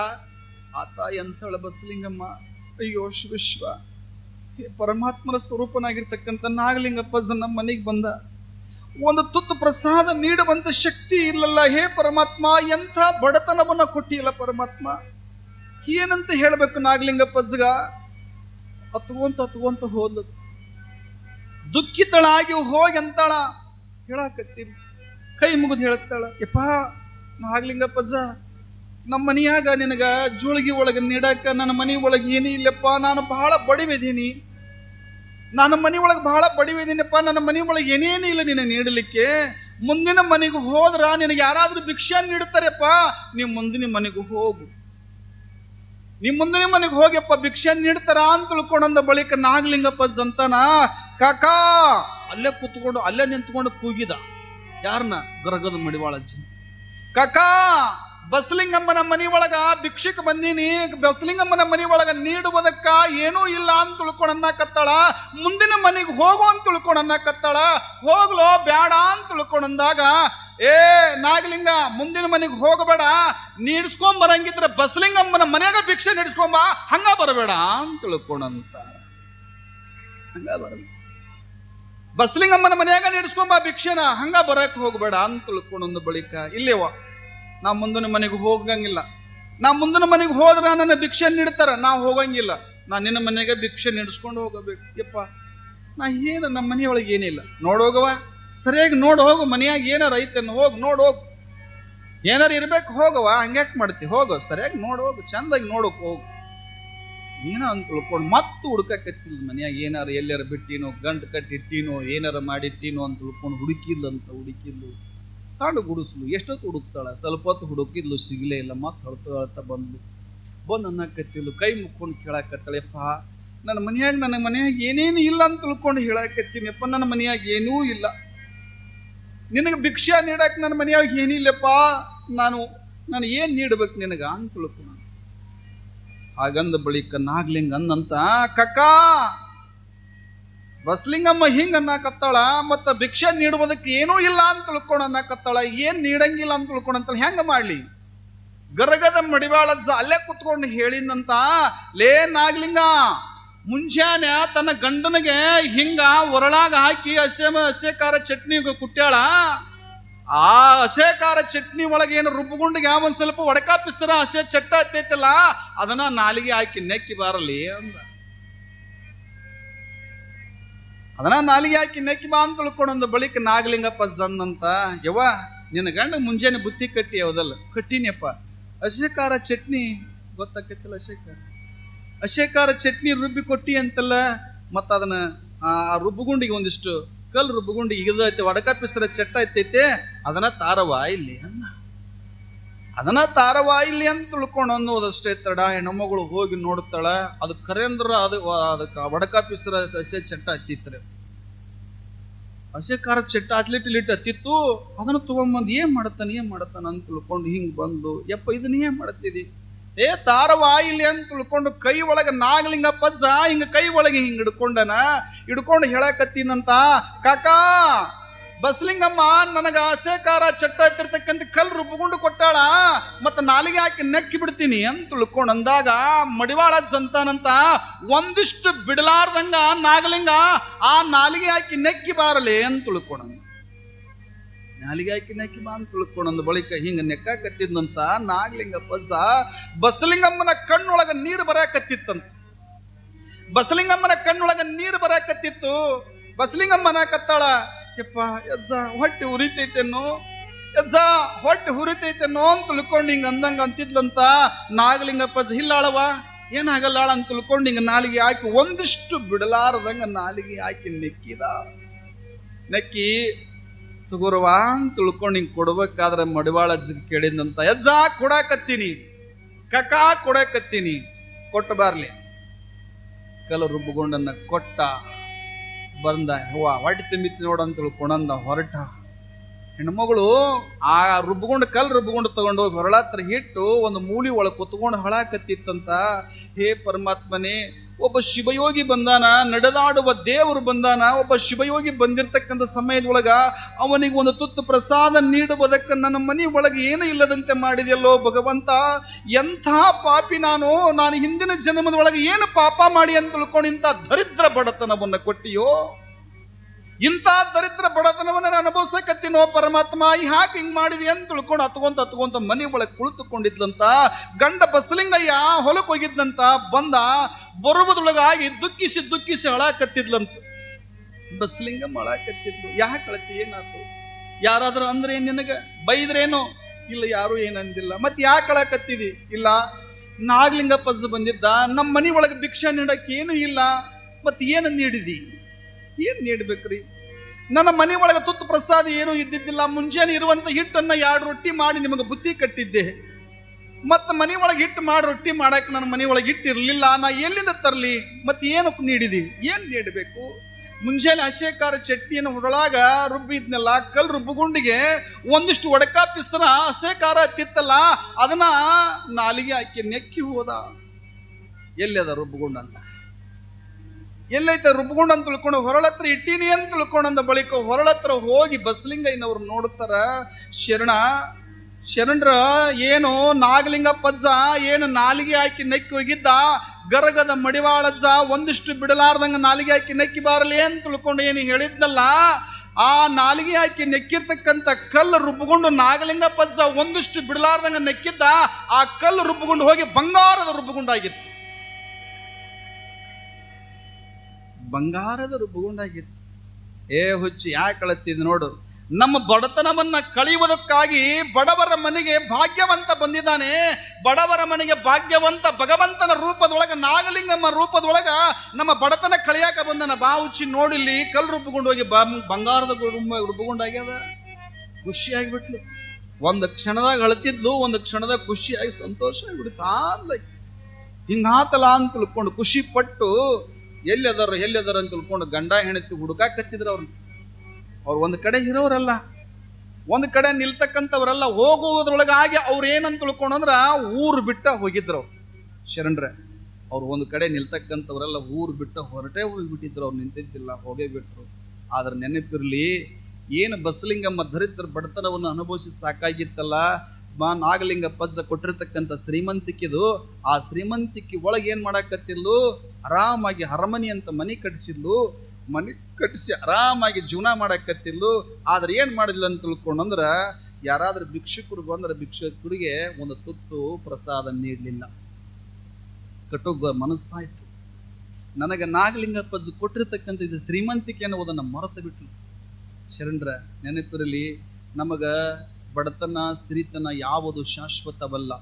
ಆತ ಎಂಥಳ ಬಸಲಿಂಗಮ್ಮ? ಅಯ್ಯೋ ಶಿವ ಶಿವ ಹೇ ಪರಮಾತ್ಮನ ಸ್ವರೂಪನಾಗಿರ್ತಕ್ಕಂಥ ನಾಗಲಿಂಗಪ್ಪ ನಮ್ಮ ಮನೆಗೆ ಬಂದ. ಒಂದು ತುತ್ತು ಪ್ರಸಾದ ನೀಡುವಂಥ ಶಕ್ತಿ ಇಲ್ಲಲ್ಲ, ಹೇ ಪರಮಾತ್ಮ, ಎಂಥ ಬಡತನವನ್ನು ಕೊಟ್ಟಿಲ್ಲ ಪರಮಾತ್ಮ. ಏನಂತ ಹೇಳಬೇಕು ನಾಗಲಿಂಗಪ್ಪಜ್ಜಗ ಹತ್ಕೊಂತ ಹತ್ಕೊಂತ ಹೋದ್ಲು. ದುಃಖಿತಳಾಗಿ ಹೋಗಿ ಅಂತಳ. ಹೇಳಾಕತ್ತೀನಿ. ಕೈ ಮುಗಿದು ಹೇಳುತ್ತಾಳ ಯಪ್ಪ ಜ ನಮ್ಮ ಮನಿಯಾಗ ನಿನಗ ಜೋಳಿಗೆ ಒಳಗೆ ನೀಡಾಕ ನನ್ನ ಮನೆ ಒಳಗೆ ಏನೇ ಇಲ್ಲಪ್ಪ, ನಾನು ಬಹಳ ಬಡಿವಿದ್ದೀನಿ ನನ್ನ ಮನೆ ಒಳಗೆ ಬಹಳ ಬಡಿವಿದ್ದೀನಪ್ಪ ನನ್ನ ಮನೆ ಒಳಗೆ ಏನೇನು ಇಲ್ಲ ನಿನಗೆ ನೀಡಲಿಕ್ಕೆ? ಮುಂದಿನ ಮನೆಗೆ ಹೋದ್ರ ನಿನಗೆ ಯಾರಾದರೂ ಭಿಕ್ಷೆ ನೀಡ್ತಾರಪ್ಪ ನೀವು ಮುಂದಿನ ಮನೆಗೆ ಹೋಗು. ನಿಮ್ಮ ಮುಂದಿನ ಮನೆಗೆ ಹೋಗ್ಯಪ್ಪ, ಭಿಕ್ಷೆ ನೀಡ್ತಾರ ಅಂತ ತಿಳ್ಕೊಂಡಂದ ಬಳಿಕ ನಾಗಲಿಂಗಪ್ಪ ಜಂತನ ಕಾಕಾ, ಅಲ್ಲೇ ಕೂತ್ಕೊಂಡು, ಅಲ್ಲೇ ನಿಂತ್ಕೊಂಡು ಕೂಗಿದ. ಯಾರನ್ನ ಗರಗದ ಮಡಿವಾಳಜ್ಜಿ ಕಾಕಾ, ಬಸಲಿಂಗಮ್ಮನ ಮನೆ ಒಳಗ ಭಿಕ್ಷಕ್ ಬಂದೀನಿ. ಬಸಲಿಂಗಮ್ಮನ ಮನೆ ಒಳಗ ನೀಡುವುದಕ್ಕ ಏನೂ ಇಲ್ಲ ಅಂತ ತಿಳ್ಕೊಂಡನ್ನಕತ್ತಾಳ ಮುಂದಿನ ಮನೆಗೆ ಹೋಗು ಅಂತ ತಿಳ್ಕೊಂಡನ್ನಕತ್ತಾಳ ಹೋಗ್ಲೋ ಬೇಡ ಅಂತ ತಿಳ್ಕೊಂಡಂದಾಗ ಏ ನಾಗಲಿಂಗ, ಮುಂದಿನ ಮನೆಗೆ ಹೋಗಬೇಡ. ನೀಡ್ಸ್ಕೊಂಡ್ ಬರಂಗಿದ್ರೆ ಬಸಲಿಂಗಮ್ಮನ ಮನೆಯಾಗ ಭಿಕ್ಷೆ ನೀಡ್ಸ್ಕೊಂಬ ಹಂಗ ಬರಬೇಡ ಅಂತ ತಿಳ್ಕೊಂಡಂತ ಹಂಗ ಬರಬೇಡ. ಬಸಲಿಂಗಮ್ಮನ ಮನೆಯಾಗ ನಡೆಸ್ಕೊಂಬ ಭಿಕ್ಷೆನ ಹಂಗ ಬರಕ್ ಹೋಗಬೇಡ ಅಂತ ತಿಳ್ಕೊಂಡೊಂದು ಬಳಿಕ ಇಲ್ಲೇವ ನಾ ಮುಂದಿನ ಮನೆಗೆ ಹೋಗಂಗಿಲ್ಲ ನಾ ಮುಂದಿನ ಮನೆಗೆ ಹೋದ್ರ ನನ್ನ ಭಿಕ್ಷೆ ನೀಡ್ತಾರ, ನಾ ಹೋಗಂಗಿಲ್ಲ. ನಾ ನಿನ್ನ ಮನೆಗೆ ಭಿಕ್ಷೆ ನೀಡ್ಸ್ಕೊಂಡು ಹೋಗಬೇಕು. ಯಪ್ಪ, ನಾ ಏನು ನಮ್ಮ ಮನೆಯೊಳಗೆ ಏನಿಲ್ಲ. ನೋಡೋಗವ ಸರಿಯಾಗಿ ನೋಡ್ ಹೋಗು, ಮನೆಯಾಗ ಏನಾರ ಐತೆನ್ನು ಹೋಗಿ, ನೋಡಿ ಹೋಗು. ಏನಾರ ಇರ್ಬೇಕು ಹೋಗವ ಹಂಗ್ಯಾಕ್ ಮಾಡ್ತಿ? ಹೋಗು, ಸರಿಯಾಗಿ ನೋಡಿ ಹೋಗು, ಚಂದಾಗಿ ನೋಡೋಕೆ ಹೋಗು. ಏನೋ ಅಂತ ತಿಳ್ಕೊಂಡು ಮತ್ತೆ ಹುಡುಕಕತ್ತಿಲ್ಲ ಮನ್ಯಾಗ, ಏನಾರ ಎಲ್ಲಾರ ಬಿಟ್ಟಿನೋ, ಗಂಟು ಕಟ್ಟಿಟ್ಟಿನೋ, ಏನಾರ ಮಾಡಿಟ್ಟಿನೋ ಅಂತ ತಿಳ್ಕೊಂಡು ಹುಡುಕಿದ್ಲು ಅಂತ ಹುಡುಕಿದ್ಲು. ಸಣ್ಣ ಗುಡಿಸ್ಲು, ಎಷ್ಟೊತ್ತು ಹುಡುಕ್ತಾಳೆ? ಸ್ವಲ್ಪ ಹೊತ್ತು ಹುಡುಕಿದ್ಲು, ಸಿಗಲೇ ಇಲ್ಲ, ಮತ್ತೆ ಹೊರತು ಹೇಳ್ತಾ ಬಂದ್ಲು. ಬಂದು ಅನ್ನಕತ್ತಿದ್ಲು, ಕೈ ಮುಕ್ಕೊಂಡು ಕೇಳಾಕತ್ತಳೆಪ್ಪ ನನ್ನ ಮನೆಯಾಗ ನನ್ನ ಮನೆಯಾಗ ಏನೇನು ಇಲ್ಲ ಅಂತ ತಿಳ್ಕೊಂಡು ಹೇಳಾಕತ್ತೀನಿಪ್ಪ ನನ್ನ ಮನೆಯಾಗ ಏನೂ ಇಲ್ಲ. ನಿನಗೆ ಭಿಕ್ಷಾ ನೀಡಕ್ಕೆ ನನ್ನ ಮನೆಯಾಗ ಏನಿಲ್ಲಪ್ಪ, ನಾನು ನಾನು ಏನು ನೀಡ್ಬೇಕು ನಿನಗೆ? ಅಂತ ತಿಳ್ಕೊಂಡು ಹಾಗಂದ ಬಳಿಕ ನಾಗ್ಲಿಂಗ ಅನ್ನಂತ ಕಕ್ಕಾ! ಬಸ್ಲಿಂಗಮ್ಮ ಹಿಂಗ ಅನ್ನಕತ್ತಾಳ, ಮತ್ತ ಭಿಕ್ಷೆ ನೀಡುವುದಕ್ಕೆ ಏನೂ ಇಲ್ಲ ಅಂತ ತಿಳ್ಕೊಂಡು ಅನ್ನಕತ್ತಾಳ, ಏನ್ ನೀಡಂಗಿಲ್ಲ ಅಂತ ತಿಳ್ಕೊಂಡಂತ ಹೆಂಗ ಮಾಡ್ಲಿ? ಗರಗದ ಮಡಿವಾಳದ ಅಲ್ಲೇ ಕುತ್ಕೊಂಡು ಹೇಳಿದಂತ ಲೇ ನಾಗ್ಲಿಂಗ, ಮುಂಜಾನೆ ತನ್ನ ಗಂಡನಿಗೆ ಹಿಂಗ ಒರಳಾಗ ಹಾಕಿ ಹಸೆ ಹಸೆಕಾರ ಚಟ್ನಿ ಕುಟ್ಟ್ಯಾಳ ಆ ಹಸೆಕಾರ ಚಟ್ನಿ ಒಳಗೆ ಏನು ರುಬ್ಬಿಕೊಂಡು ಯಾವ ಒಂದು ಸ್ವಲ್ಪ ಒಡಕಾಪಿಸ್ತಾರ ಹಸೆ ಚಟ್ಟ ಹತ್ತೈತಲ್ಲ, ಅದನ್ನ ನಾಲಿಗೆ ಹಾಕಿ ನೆಕ್ಕಿ ಬಾರಲಿ ಅಂದ. ಅದನ್ನ ನಾಲಿಗೆ ಹಾಕಿ ನೆಕ್ಕಿ ಬಾ ಅಂತ ತಿಳ್ಕೊಂಡೊಂದು ಬಳಿಕ ನಾಗಲಿಂಗಪ್ಪ ಸಂದಂತ ಯವ್ವ, ನಿನ್ನ ಗಂಡ ಮುಂಜಾನೆ ಬುತ್ತಿ ಕಟ್ಟಿ ಯಾವ್ದಲ್ಲ ಕಟ್ಟಿನಿಯಪ್ಪ. ಹಸೆಕಾರ ಚಟ್ನಿ, ಗೊತ್ತಾಕೈತಿಲ್ಲ ಹಸೆಕಾರ ಹಸೆಕಾರ ಚಟ್ನಿ ರುಬ್ಬಿ ಕೊಟ್ಟಿ ಅಂತಲ್ಲ ಮತ್ತದನ್ನ ಆ ರುಬ್ಬುಗುಂಡಿಗೆ ಒಂದಿಷ್ಟು ಕಲ್ ರುಬ್ಬಗುಂಡಿಗೆ ಇದೈತೆ ಒಡಕ ಪಿಸರ ಚಟ್ಟ ಐತೈತೆ ಅದನ್ನ ತಾರವಾ ಇಲ್ಲಿ ಅನ್ನ. ಅದನ್ನ ತಾರವಾ ಇಲ್ಲಿ ಅಂತ ತಿಳ್ಕೊಂಡು ಅನ್ನೋದಷ್ಟೇ ತಡ. ಹೆಣ್ಮಗಳು ಹೋಗಿ ನೋಡ್ತಾಳ, ಅದು ಕರೇಂದ್ರ ಅದು ಅದಕ್ಕೆ ಒಡಕ ಪಿಸರ ಹಸೆ ಚಟ್ಟ ಹತ್ತಿತ್ರೆ. ಹಸೆ ಖಾರ ಚಟ್ಟ ಅತ್ಲಿಟ್ ಲಿಟ್ ಹತ್ತಿತ್ತು, ಅದನ್ನ ತಗೊಂಬಂದು ಏನ್ ಮಾಡ್ತಾನೆ, ಏನ್ ಮಾಡತ್ತಾನ ಅಂತ ತಿಳ್ಕೊಂಡು ಹಿಂಗೆ ಬಂದು, ಯಪ್ಪ, ಇದನ್ನ ಏನ್ ಮಾಡತ್ತಿದಿ ಏ ತಾರವಾ ಇಲ್ಲಿ ಅಂತ ತಿಳ್ಕೊಂಡು ಕೈ ಒಳಗೆ ನಾಗಲಿಂಗ ಪಜ್ಜ, ಹಿಂಗ ಕೈ ಒಳಗೆ ಹಿಂಗೆ ಹಿಡ್ಕೊಂಡನ, ಹಿಡ್ಕೊಂಡು ಹೇಳಕತ್ತೀನಂತ, ಕಾಕಾ, ಬಸ್ಲಿಂಗಮ್ಮ, ನನಗ ಆಸೆಕಾರ ಚಟ್ಟ ಹತ್ತಿರ್ತಕ್ಕಂಥ ಕಲ್ ರುಬ್ಕೊಂಡು ಕೊಟ್ಟಾಳ, ಮತ್ತೆ ನಾಲಿಗೆ ಹಾಕಿ ನೆಕ್ಕಿ ಬಿಡ್ತೀನಿ ಅಂತ ತಿಳ್ಕೊಂಡು ಅಂದಾಗ, ಮಡಿವಾಳ ಸಂತಾನಂತ ಒಂದಿಷ್ಟು ಬಿಡಲಾರ್ದಂಗ ನಾಗಲಿಂಗ ಆ ನಾಲಿಗೆ ಹಾಕಿ ನೆಕ್ಕಿ ಬಾರಲಿ ಅಂತ ತಿಳ್ಕೊಂಡ ನಾಲಿಗೆ ಹಾಕಿ ನಾಕಿ ಬಾ ತುಳ್ಕೊಂಡೊಂದು ಬಳಿಕ ಹಿಂಗ ನೆಕ್ಕಾಕತ್ತಿದ್ನಂತ ನಾಗಲಿಂಗ ಪಂಚ ಬಸಲಿಂಗಮ್ಮನ ಕಣ್ಣೊಳಗ ನೀರು ಬರಾಕತ್ತಿತ್ತಂತ. ಬಸಲಿಂಗಮ್ಮನ ಕಣ್ಣೊಳಗ ನೀರು ಬರಾಕತ್ತಿತ್ತು. ಬಸಲಿಂಗಮ್ಮನ ಕತ್ತಾಳ ಯಪ್ಪ, ಯಜ್ಜ, ಹೊಟ್ಟೆ ಉರಿತೈತೇನು ಯಜ್ಜ, ಹೊಟ್ಟೆ ಹುರಿತೈತೇನೋ ಅಂತ ತಿಳ್ಕೊಂಡು ಹಿಂಗ ಅಂದಂಗ ಅಂತಿದ್ಲಂತ ನಾಗಲಿಂಗಪ್ಪ ಇಲ್ಲಾಳವ ಏನಾಗಲ್ಲಾಳ ಅಂತ ತಿಳ್ಕೊಂಡು ಹಿಂಗ ನಾಲಿಗೆ ಹಾಕಿ ಒಂದಿಷ್ಟು ಬಿಡಲಾರದಂಗ ನಾಲಿಗೆ ಹಾಕಿ ನೆಕ್ಕಿದ. ನೆಕ್ಕಿ ತಗೋರವ ಅಂತ ತಿಳ್ಕೊಂಡು ಹಿಂಗೆ ಕೊಡ್ಬೇಕಾದ್ರೆ ಮಡಿವಾಳ ಅಜ್ಜಿಗೆ ಕೇಳಿದಂತ ಎಜ್ಜಾ ಕೊಡಾಕತ್ತೀನಿ. ಕಕಾ, ಕೊಡಾಕತ್ತೀನಿ. ಕೊಟ್ಟು ಬರ್ಲಿ. ಕಲ ರುಬ್ಬುಗೊಂಡನ್ನ ಕೊಟ್ಟ, ಬಂದ ಹೂವ ಹೊಟ್ಟೆ ತಿಂಬಿತ್ತು ನೋಡಂತ ತಿಳ್ಕೊಂಡಂದ ಹೊರಟ. ಹೆಣ್ಮಗಳು ಆ ರುಬ್ಬಗೊಂಡು ಕಲ್ ರುಬ್ಬಗೊಂಡು ತಗೊಂಡು ಹೋಗಿ ಹೊರಳತ್ರ ಹಿಟ್ಟು ಒಂದು ಮೂಲಿ ಒಳಗೆ ಕುತ್ಕೊಂಡು ಹಳಾಕತ್ತಿತ್ತಂತ, ಹೇ ಪರಮಾತ್ಮನೇ, ಒಬ್ಬ ಶಿವಯೋಗಿ ಬಂದಾನ, ನಡೆದಾಡುವ ದೇವರು ಬಂದಾನ, ಒಬ್ಬ ಶಿವಯೋಗಿ ಬಂದಿರತಕ್ಕಂಥ ಸಮಯದೊಳಗ ಅವನಿಗೆ ಒಂದು ತುತ್ತು ಪ್ರಸಾದ ನೀಡುವುದಕ್ಕೆ ನನ್ನ ಮನೆ ಒಳಗೆ ಏನು ಇಲ್ಲದಂತೆ ಮಾಡಿದೆಯಲ್ಲೋ ಭಗವಂತ, ಎಂಥ ಪಾಪಿ ನಾನು ನಾನು ಹಿಂದಿನ ಜನ್ಮದ ಒಳಗೆ ಏನು ಪಾಪ ಮಾಡಿ ಅಂತ ತಿಳ್ಕೊಂಡು ಇಂಥ ದರಿದ್ರ ಬಡತನವನ್ನು ಕೊಟ್ಟಿಯೋ? ಇಂಥ ದರಿದ್ರ ಬಡತನವನ್ನ ನಾನು ಪರಮಾತ್ಮ ಪರಮಾತ್ಮ ಹಾಕಿ ಹಿಂಗ್ ಮಾಡಿದೆ ಅಂತ ತಿಳ್ಕೊಂಡು ಹತ್ಕೊಂತ ಹತ್ಕೊಂತ ಮನೆ ಒಳಗೆ ಕುಳಿತುಕೊಂಡಿದ್ಲಂತ, ಗಂಡ ಬಸಲಿಂಗಯ್ಯ ಹೊಲಕ್ಕೆ ಹೋಗಿದ್ದಂತ ಬಂದ ಬರುವುದೊಳಗಾಗಿ ದುಃಖಿಸಿ ದುಃಖಿಸಿ ಅಳಾಕತ್ತಿದ್ಲಂತ. ಬಸ್ಲಿಂಗಮ್ಮ ಅಳಾಕತ್ತಿದ್ಲು ಯಾಕೆ ಅಳತಿ? ಏನಾಯ್ತು ಯಾರಾದ್ರೂ ಅಂದ್ರೆ ನಿನಗ? ಬೈದ್ರೇನು? ಇಲ್ಲ, ಯಾರು ಏನಂದಿಲ್ಲ. ಮತ್ತೆ ಯಾಕೆ ಅಳಾಕತ್ತಿದಿ? ಇಲ್ಲ ನಾಗಲಿಂಗ ಪಜ್ ಬಂದಿದ್ದ ನಮ್ಮ ಮನಿ ಒಳಗೆ ಭಿಕ್ಷೆ ನೀಡಕ್ಕೆ ಏನು ಇಲ್ಲ. ಮತ್ತೆ ಏನು ನೀಡಿದಿ? ಏನ್ ನೀಡ್ಬೇಕ್ರಿ? ನನ್ನ ಮನೆ ಒಳಗೆ ತುತ್ತು ಪ್ರಸಾದ ಏನು ಇದ್ದಿದ್ದಿಲ್ಲ. ಮುಂಜಾನೆ ಇರುವಂತ ಹಿಟ್ಟನ್ನ ಎರಡು ರೊಟ್ಟಿ ಮಾಡಿ ನಿಮಗೆ ಬುತ್ತಿ ಕಟ್ಟಿದ್ದೆ. ಮತ್ತು ಮನೆ ಒಳಗೆ ಹಿಟ್ಟು ಮಾಡಿ ರೊಟ್ಟಿ ಮಾಡಕ್ಕೆ ನನ್ನ ಮನೆ ಒಳಗೆ ಹಿಟ್ಟು ಇರಲಿಲ್ಲ. ನಾ ಎಲ್ಲಿಂದ ತರಲಿ? ಮತ್ತು ಏನಕ್ಕೆ ನೀಡಿದಿ? ಏನು ನೀಡಬೇಕು? ಮುಂಜಾನೆ ಹಸೆಕಾರ ಚಟ್ನಿಯನ್ನು ಒಳಗ ರುಬ್ಬಿದ್ನಲ್ಲ ಕಲ್ ರುಬ್ಬುಗುಂಡಿಗೆ ಒಂದಿಷ್ಟು ಒಡಕ ಪಿಸ್ತನ ಹಸೆಕಾರ ತಿತ್ತಲ್ಲ ಅದನ್ನ ನಾಲಿಗೆ ಹಾಕಿ ನೆಕ್ಕಿ ಹೋದ. ಎಲ್ಲಿ ಅದ ರುಬ್ಬುಗುಂಡ ಅಂತ ಎಲ್ಲೈತೆ ರುಬ್ಕೊಂಡು ಅಂತ ತಿಳ್ಕೊಂಡು ಹೊರಳತ್ರ ಇಟ್ಟೀನಿ ಅಂತ ತಿಳ್ಕೊಂಡಂದ ಬಳಿಕ ಹೊರಳತ್ರ ಹೋಗಿ ಬಸಲಿಂಗಯ್ಯನವ್ರು ನೋಡ್ತಾರ, ಶರಣ, ಶರಣರ ಏನು ನಾಗಲಿಂಗ ಪಜ್ಜ, ಏನು ನಾಲಿಗೆ ಹಾಕಿ ನೆಕ್ಕಿ ಹೋಗಿದ್ದ, ಗರಗದ ಮಡಿವಾಳಜ್ಜ ಒಂದಿಷ್ಟು ಬಿಡಲಾರ್ದಂಗ ನಾಲಿಗೆ ಹಾಕಿ ನೆಕ್ಕಿ ಬಾರಲಿ ಅಂತ ತಿಳ್ಕೊಂಡು ಏನು ಹೇಳಿದ್ನಲ್ಲ, ಆ ನಾಲಿಗೆ ಹಾಕಿ ನೆಕ್ಕಿರ್ತಕ್ಕಂಥ ಕಲ್ಲು ರುಬ್ಕೊಂಡು ನಾಗಲಿಂಗ ಪಜ್ಜ ಒಂದಿಷ್ಟು ಬಿಡಲಾರ್ದಂಗ ನೆಕ್ಕಿದ್ದ, ಆ ಕಲ್ಲು ರುಬ್ಕೊಂಡು ಹೋಗಿ ಬಂಗಾರದ ರುಬ್ಬುಗುಂಡಾಗಿತ್ತು ಬಂಗಾರದ ರೂಪುಗೊಂಡಾಗಿತ್ತು. ಏ ಹುಚ್ಚಿ ಯಾಕೆ ಕಳತ್ತಿದ್ ನೋಡು. ನಮ್ಮ ಬಡತನವನ್ನ ಕಳೆಯುವುದಕ್ಕಾಗಿ ಬಡವರ ಮನೆಗೆ ಭಾಗ್ಯವಂತ ಬಂದಿದ್ದಾನೆ. ಬಡವರ ಮನೆಗೆ ಭಾಗ್ಯವಂತ ಭಗವಂತನ ರೂಪದೊಳಗೆ, ನಾಗಲಿಂಗಮ್ಮ ರೂಪದೊಳಗ ನಮ್ಮ ಬಡತನ ಕಳಿಯಾಕ ಬಂದನ. ಬಾ ಹುಚ್ಚಿ ನೋಡಿಲ್ಲಿ ಕಲ್ಲು ರೂಪುಗೊಂಡು ಹೋಗಿ ಬಂಗಾರದ ರುಬ್ಬುಗುಂಡಾಗ್ಯದ ಖುಷಿಯಾಗಿಬಿಟ್ಲು. ಒಂದು ಕ್ಷಣದಾಗ ಅಳ್ತಿದ್ಲು, ಒಂದು ಕ್ಷಣದಾಗ ಖುಷಿಯಾಗಿ ಸಂತೋಷ ಆಗಿಬಿಡ್ತಾ. ಹಿಂಗಾತಲ ಅಂತ ತಿಳ್ಕೊಂಡು ಖುಷಿ ಪಟ್ಟು ಎಲ್ಲಿ ಅದಾರ ಎಲ್ಲಿ ಅದಾರ ಅಂತ ತಿಳ್ಕೊಂಡು ಗಂಡ, ಹೆಂಡತಿ ಹುಡುಕಾಕತ್ತಿದ್ರು ಅವ್ರು ಅವ್ರು ಒಂದು ಕಡೆ ಇರೋರಲ್ಲ. ಒಂದು ಕಡೆ ನಿಲ್ತಕ್ಕಂಥವ್ರಲ್ಲ ಹೋಗುವುದ್ರೊಳಗಾಗಿ ಅವ್ರು ಏನಂತ ತಿಳ್ಕೊಂಡು ಅಂದ್ರ ಊರು ಬಿಟ್ಟ ಹೋಗಿದ್ರು ಅವ್ರು. ಶರಣ್ರೆ, ಅವ್ರು ಒಂದು ಕಡೆ ನಿಲ್ತಕ್ಕಂಥವ್ರೆಲ್ಲ ಊರು ಬಿಟ್ಟ ಹೊರಟೇ ಹೋಗ್ಬಿಟ್ಟಿದ್ರು ಅವ್ರು, ನಿಂತಿದ್ದಿಲ್ಲ, ಹೋಗೇ ಬಿಟ್ರು. ಆದ್ರೆ ನೆನಪಿರ್ಲಿ, ಏನು ಬಸ್ಲಿಂಗಮ್ಮ ದರಿದ್ರ ಬಡತನವನ್ನು ಅನುಭವಿಸಿ ಸಾಕಾಗಿತ್ತಲ್ಲ ನಾಗಲಿಂಗ ಪಜ್ಜ ಕೊಟ್ಟಿರ್ತಕ್ಕಂಥ ಶ್ರೀಮಂತಿಕೆದು, ಆ ಶ್ರೀಮಂತಿಕೆ ಒಳಗೆ ಏನು ಮಾಡಾಕತ್ತಿಲ್ಲು ಆರಾಮಾಗಿ ಅರಮನೆ ಅಂತ ಮನೆ ಕಟ್ಟಿಸಿದ್ಲು ಮನೆ ಕಟ್ಟಿಸಿ ಆರಾಮಾಗಿ ಜೀವನ ಮಾಡಾಕತ್ತಿದ್ಲು. ಆದ್ರೆ ಏನು ಮಾಡಿದ್ಲು ಅಂತ ತಿಳ್ಕೊಂಡಂದ್ರ, ಯಾರಾದ್ರೂ ಭಿಕ್ಷುಕರು ಬಂದ್ರೆ ಭಿಕ್ಷುಕರಿಗೆ ಒಂದು ತುತ್ತು ಪ್ರಸಾದ ನೀಡಲಿಲ್ಲ. ಕಟುಗ ಮನಸ್ಸಾಯ್ತು. ನನಗೆ ನಾಗಲಿಂಗ ಪಜ್ಜ ಕೊಟ್ಟಿರ್ತಕ್ಕಂಥ ಇದು ಶ್ರೀಮಂತಿಕೆ ಅನ್ನೋದನ್ನ ಮರೆತು ಬಿಟ್ಲು ಶರಣರ, ನೆನಪಿರಲಿ, ನಮಗ ಬಡತನ, ಸಿರಿತನ ಯಾವುದು ಶಾಶ್ವತವಲ್ಲ?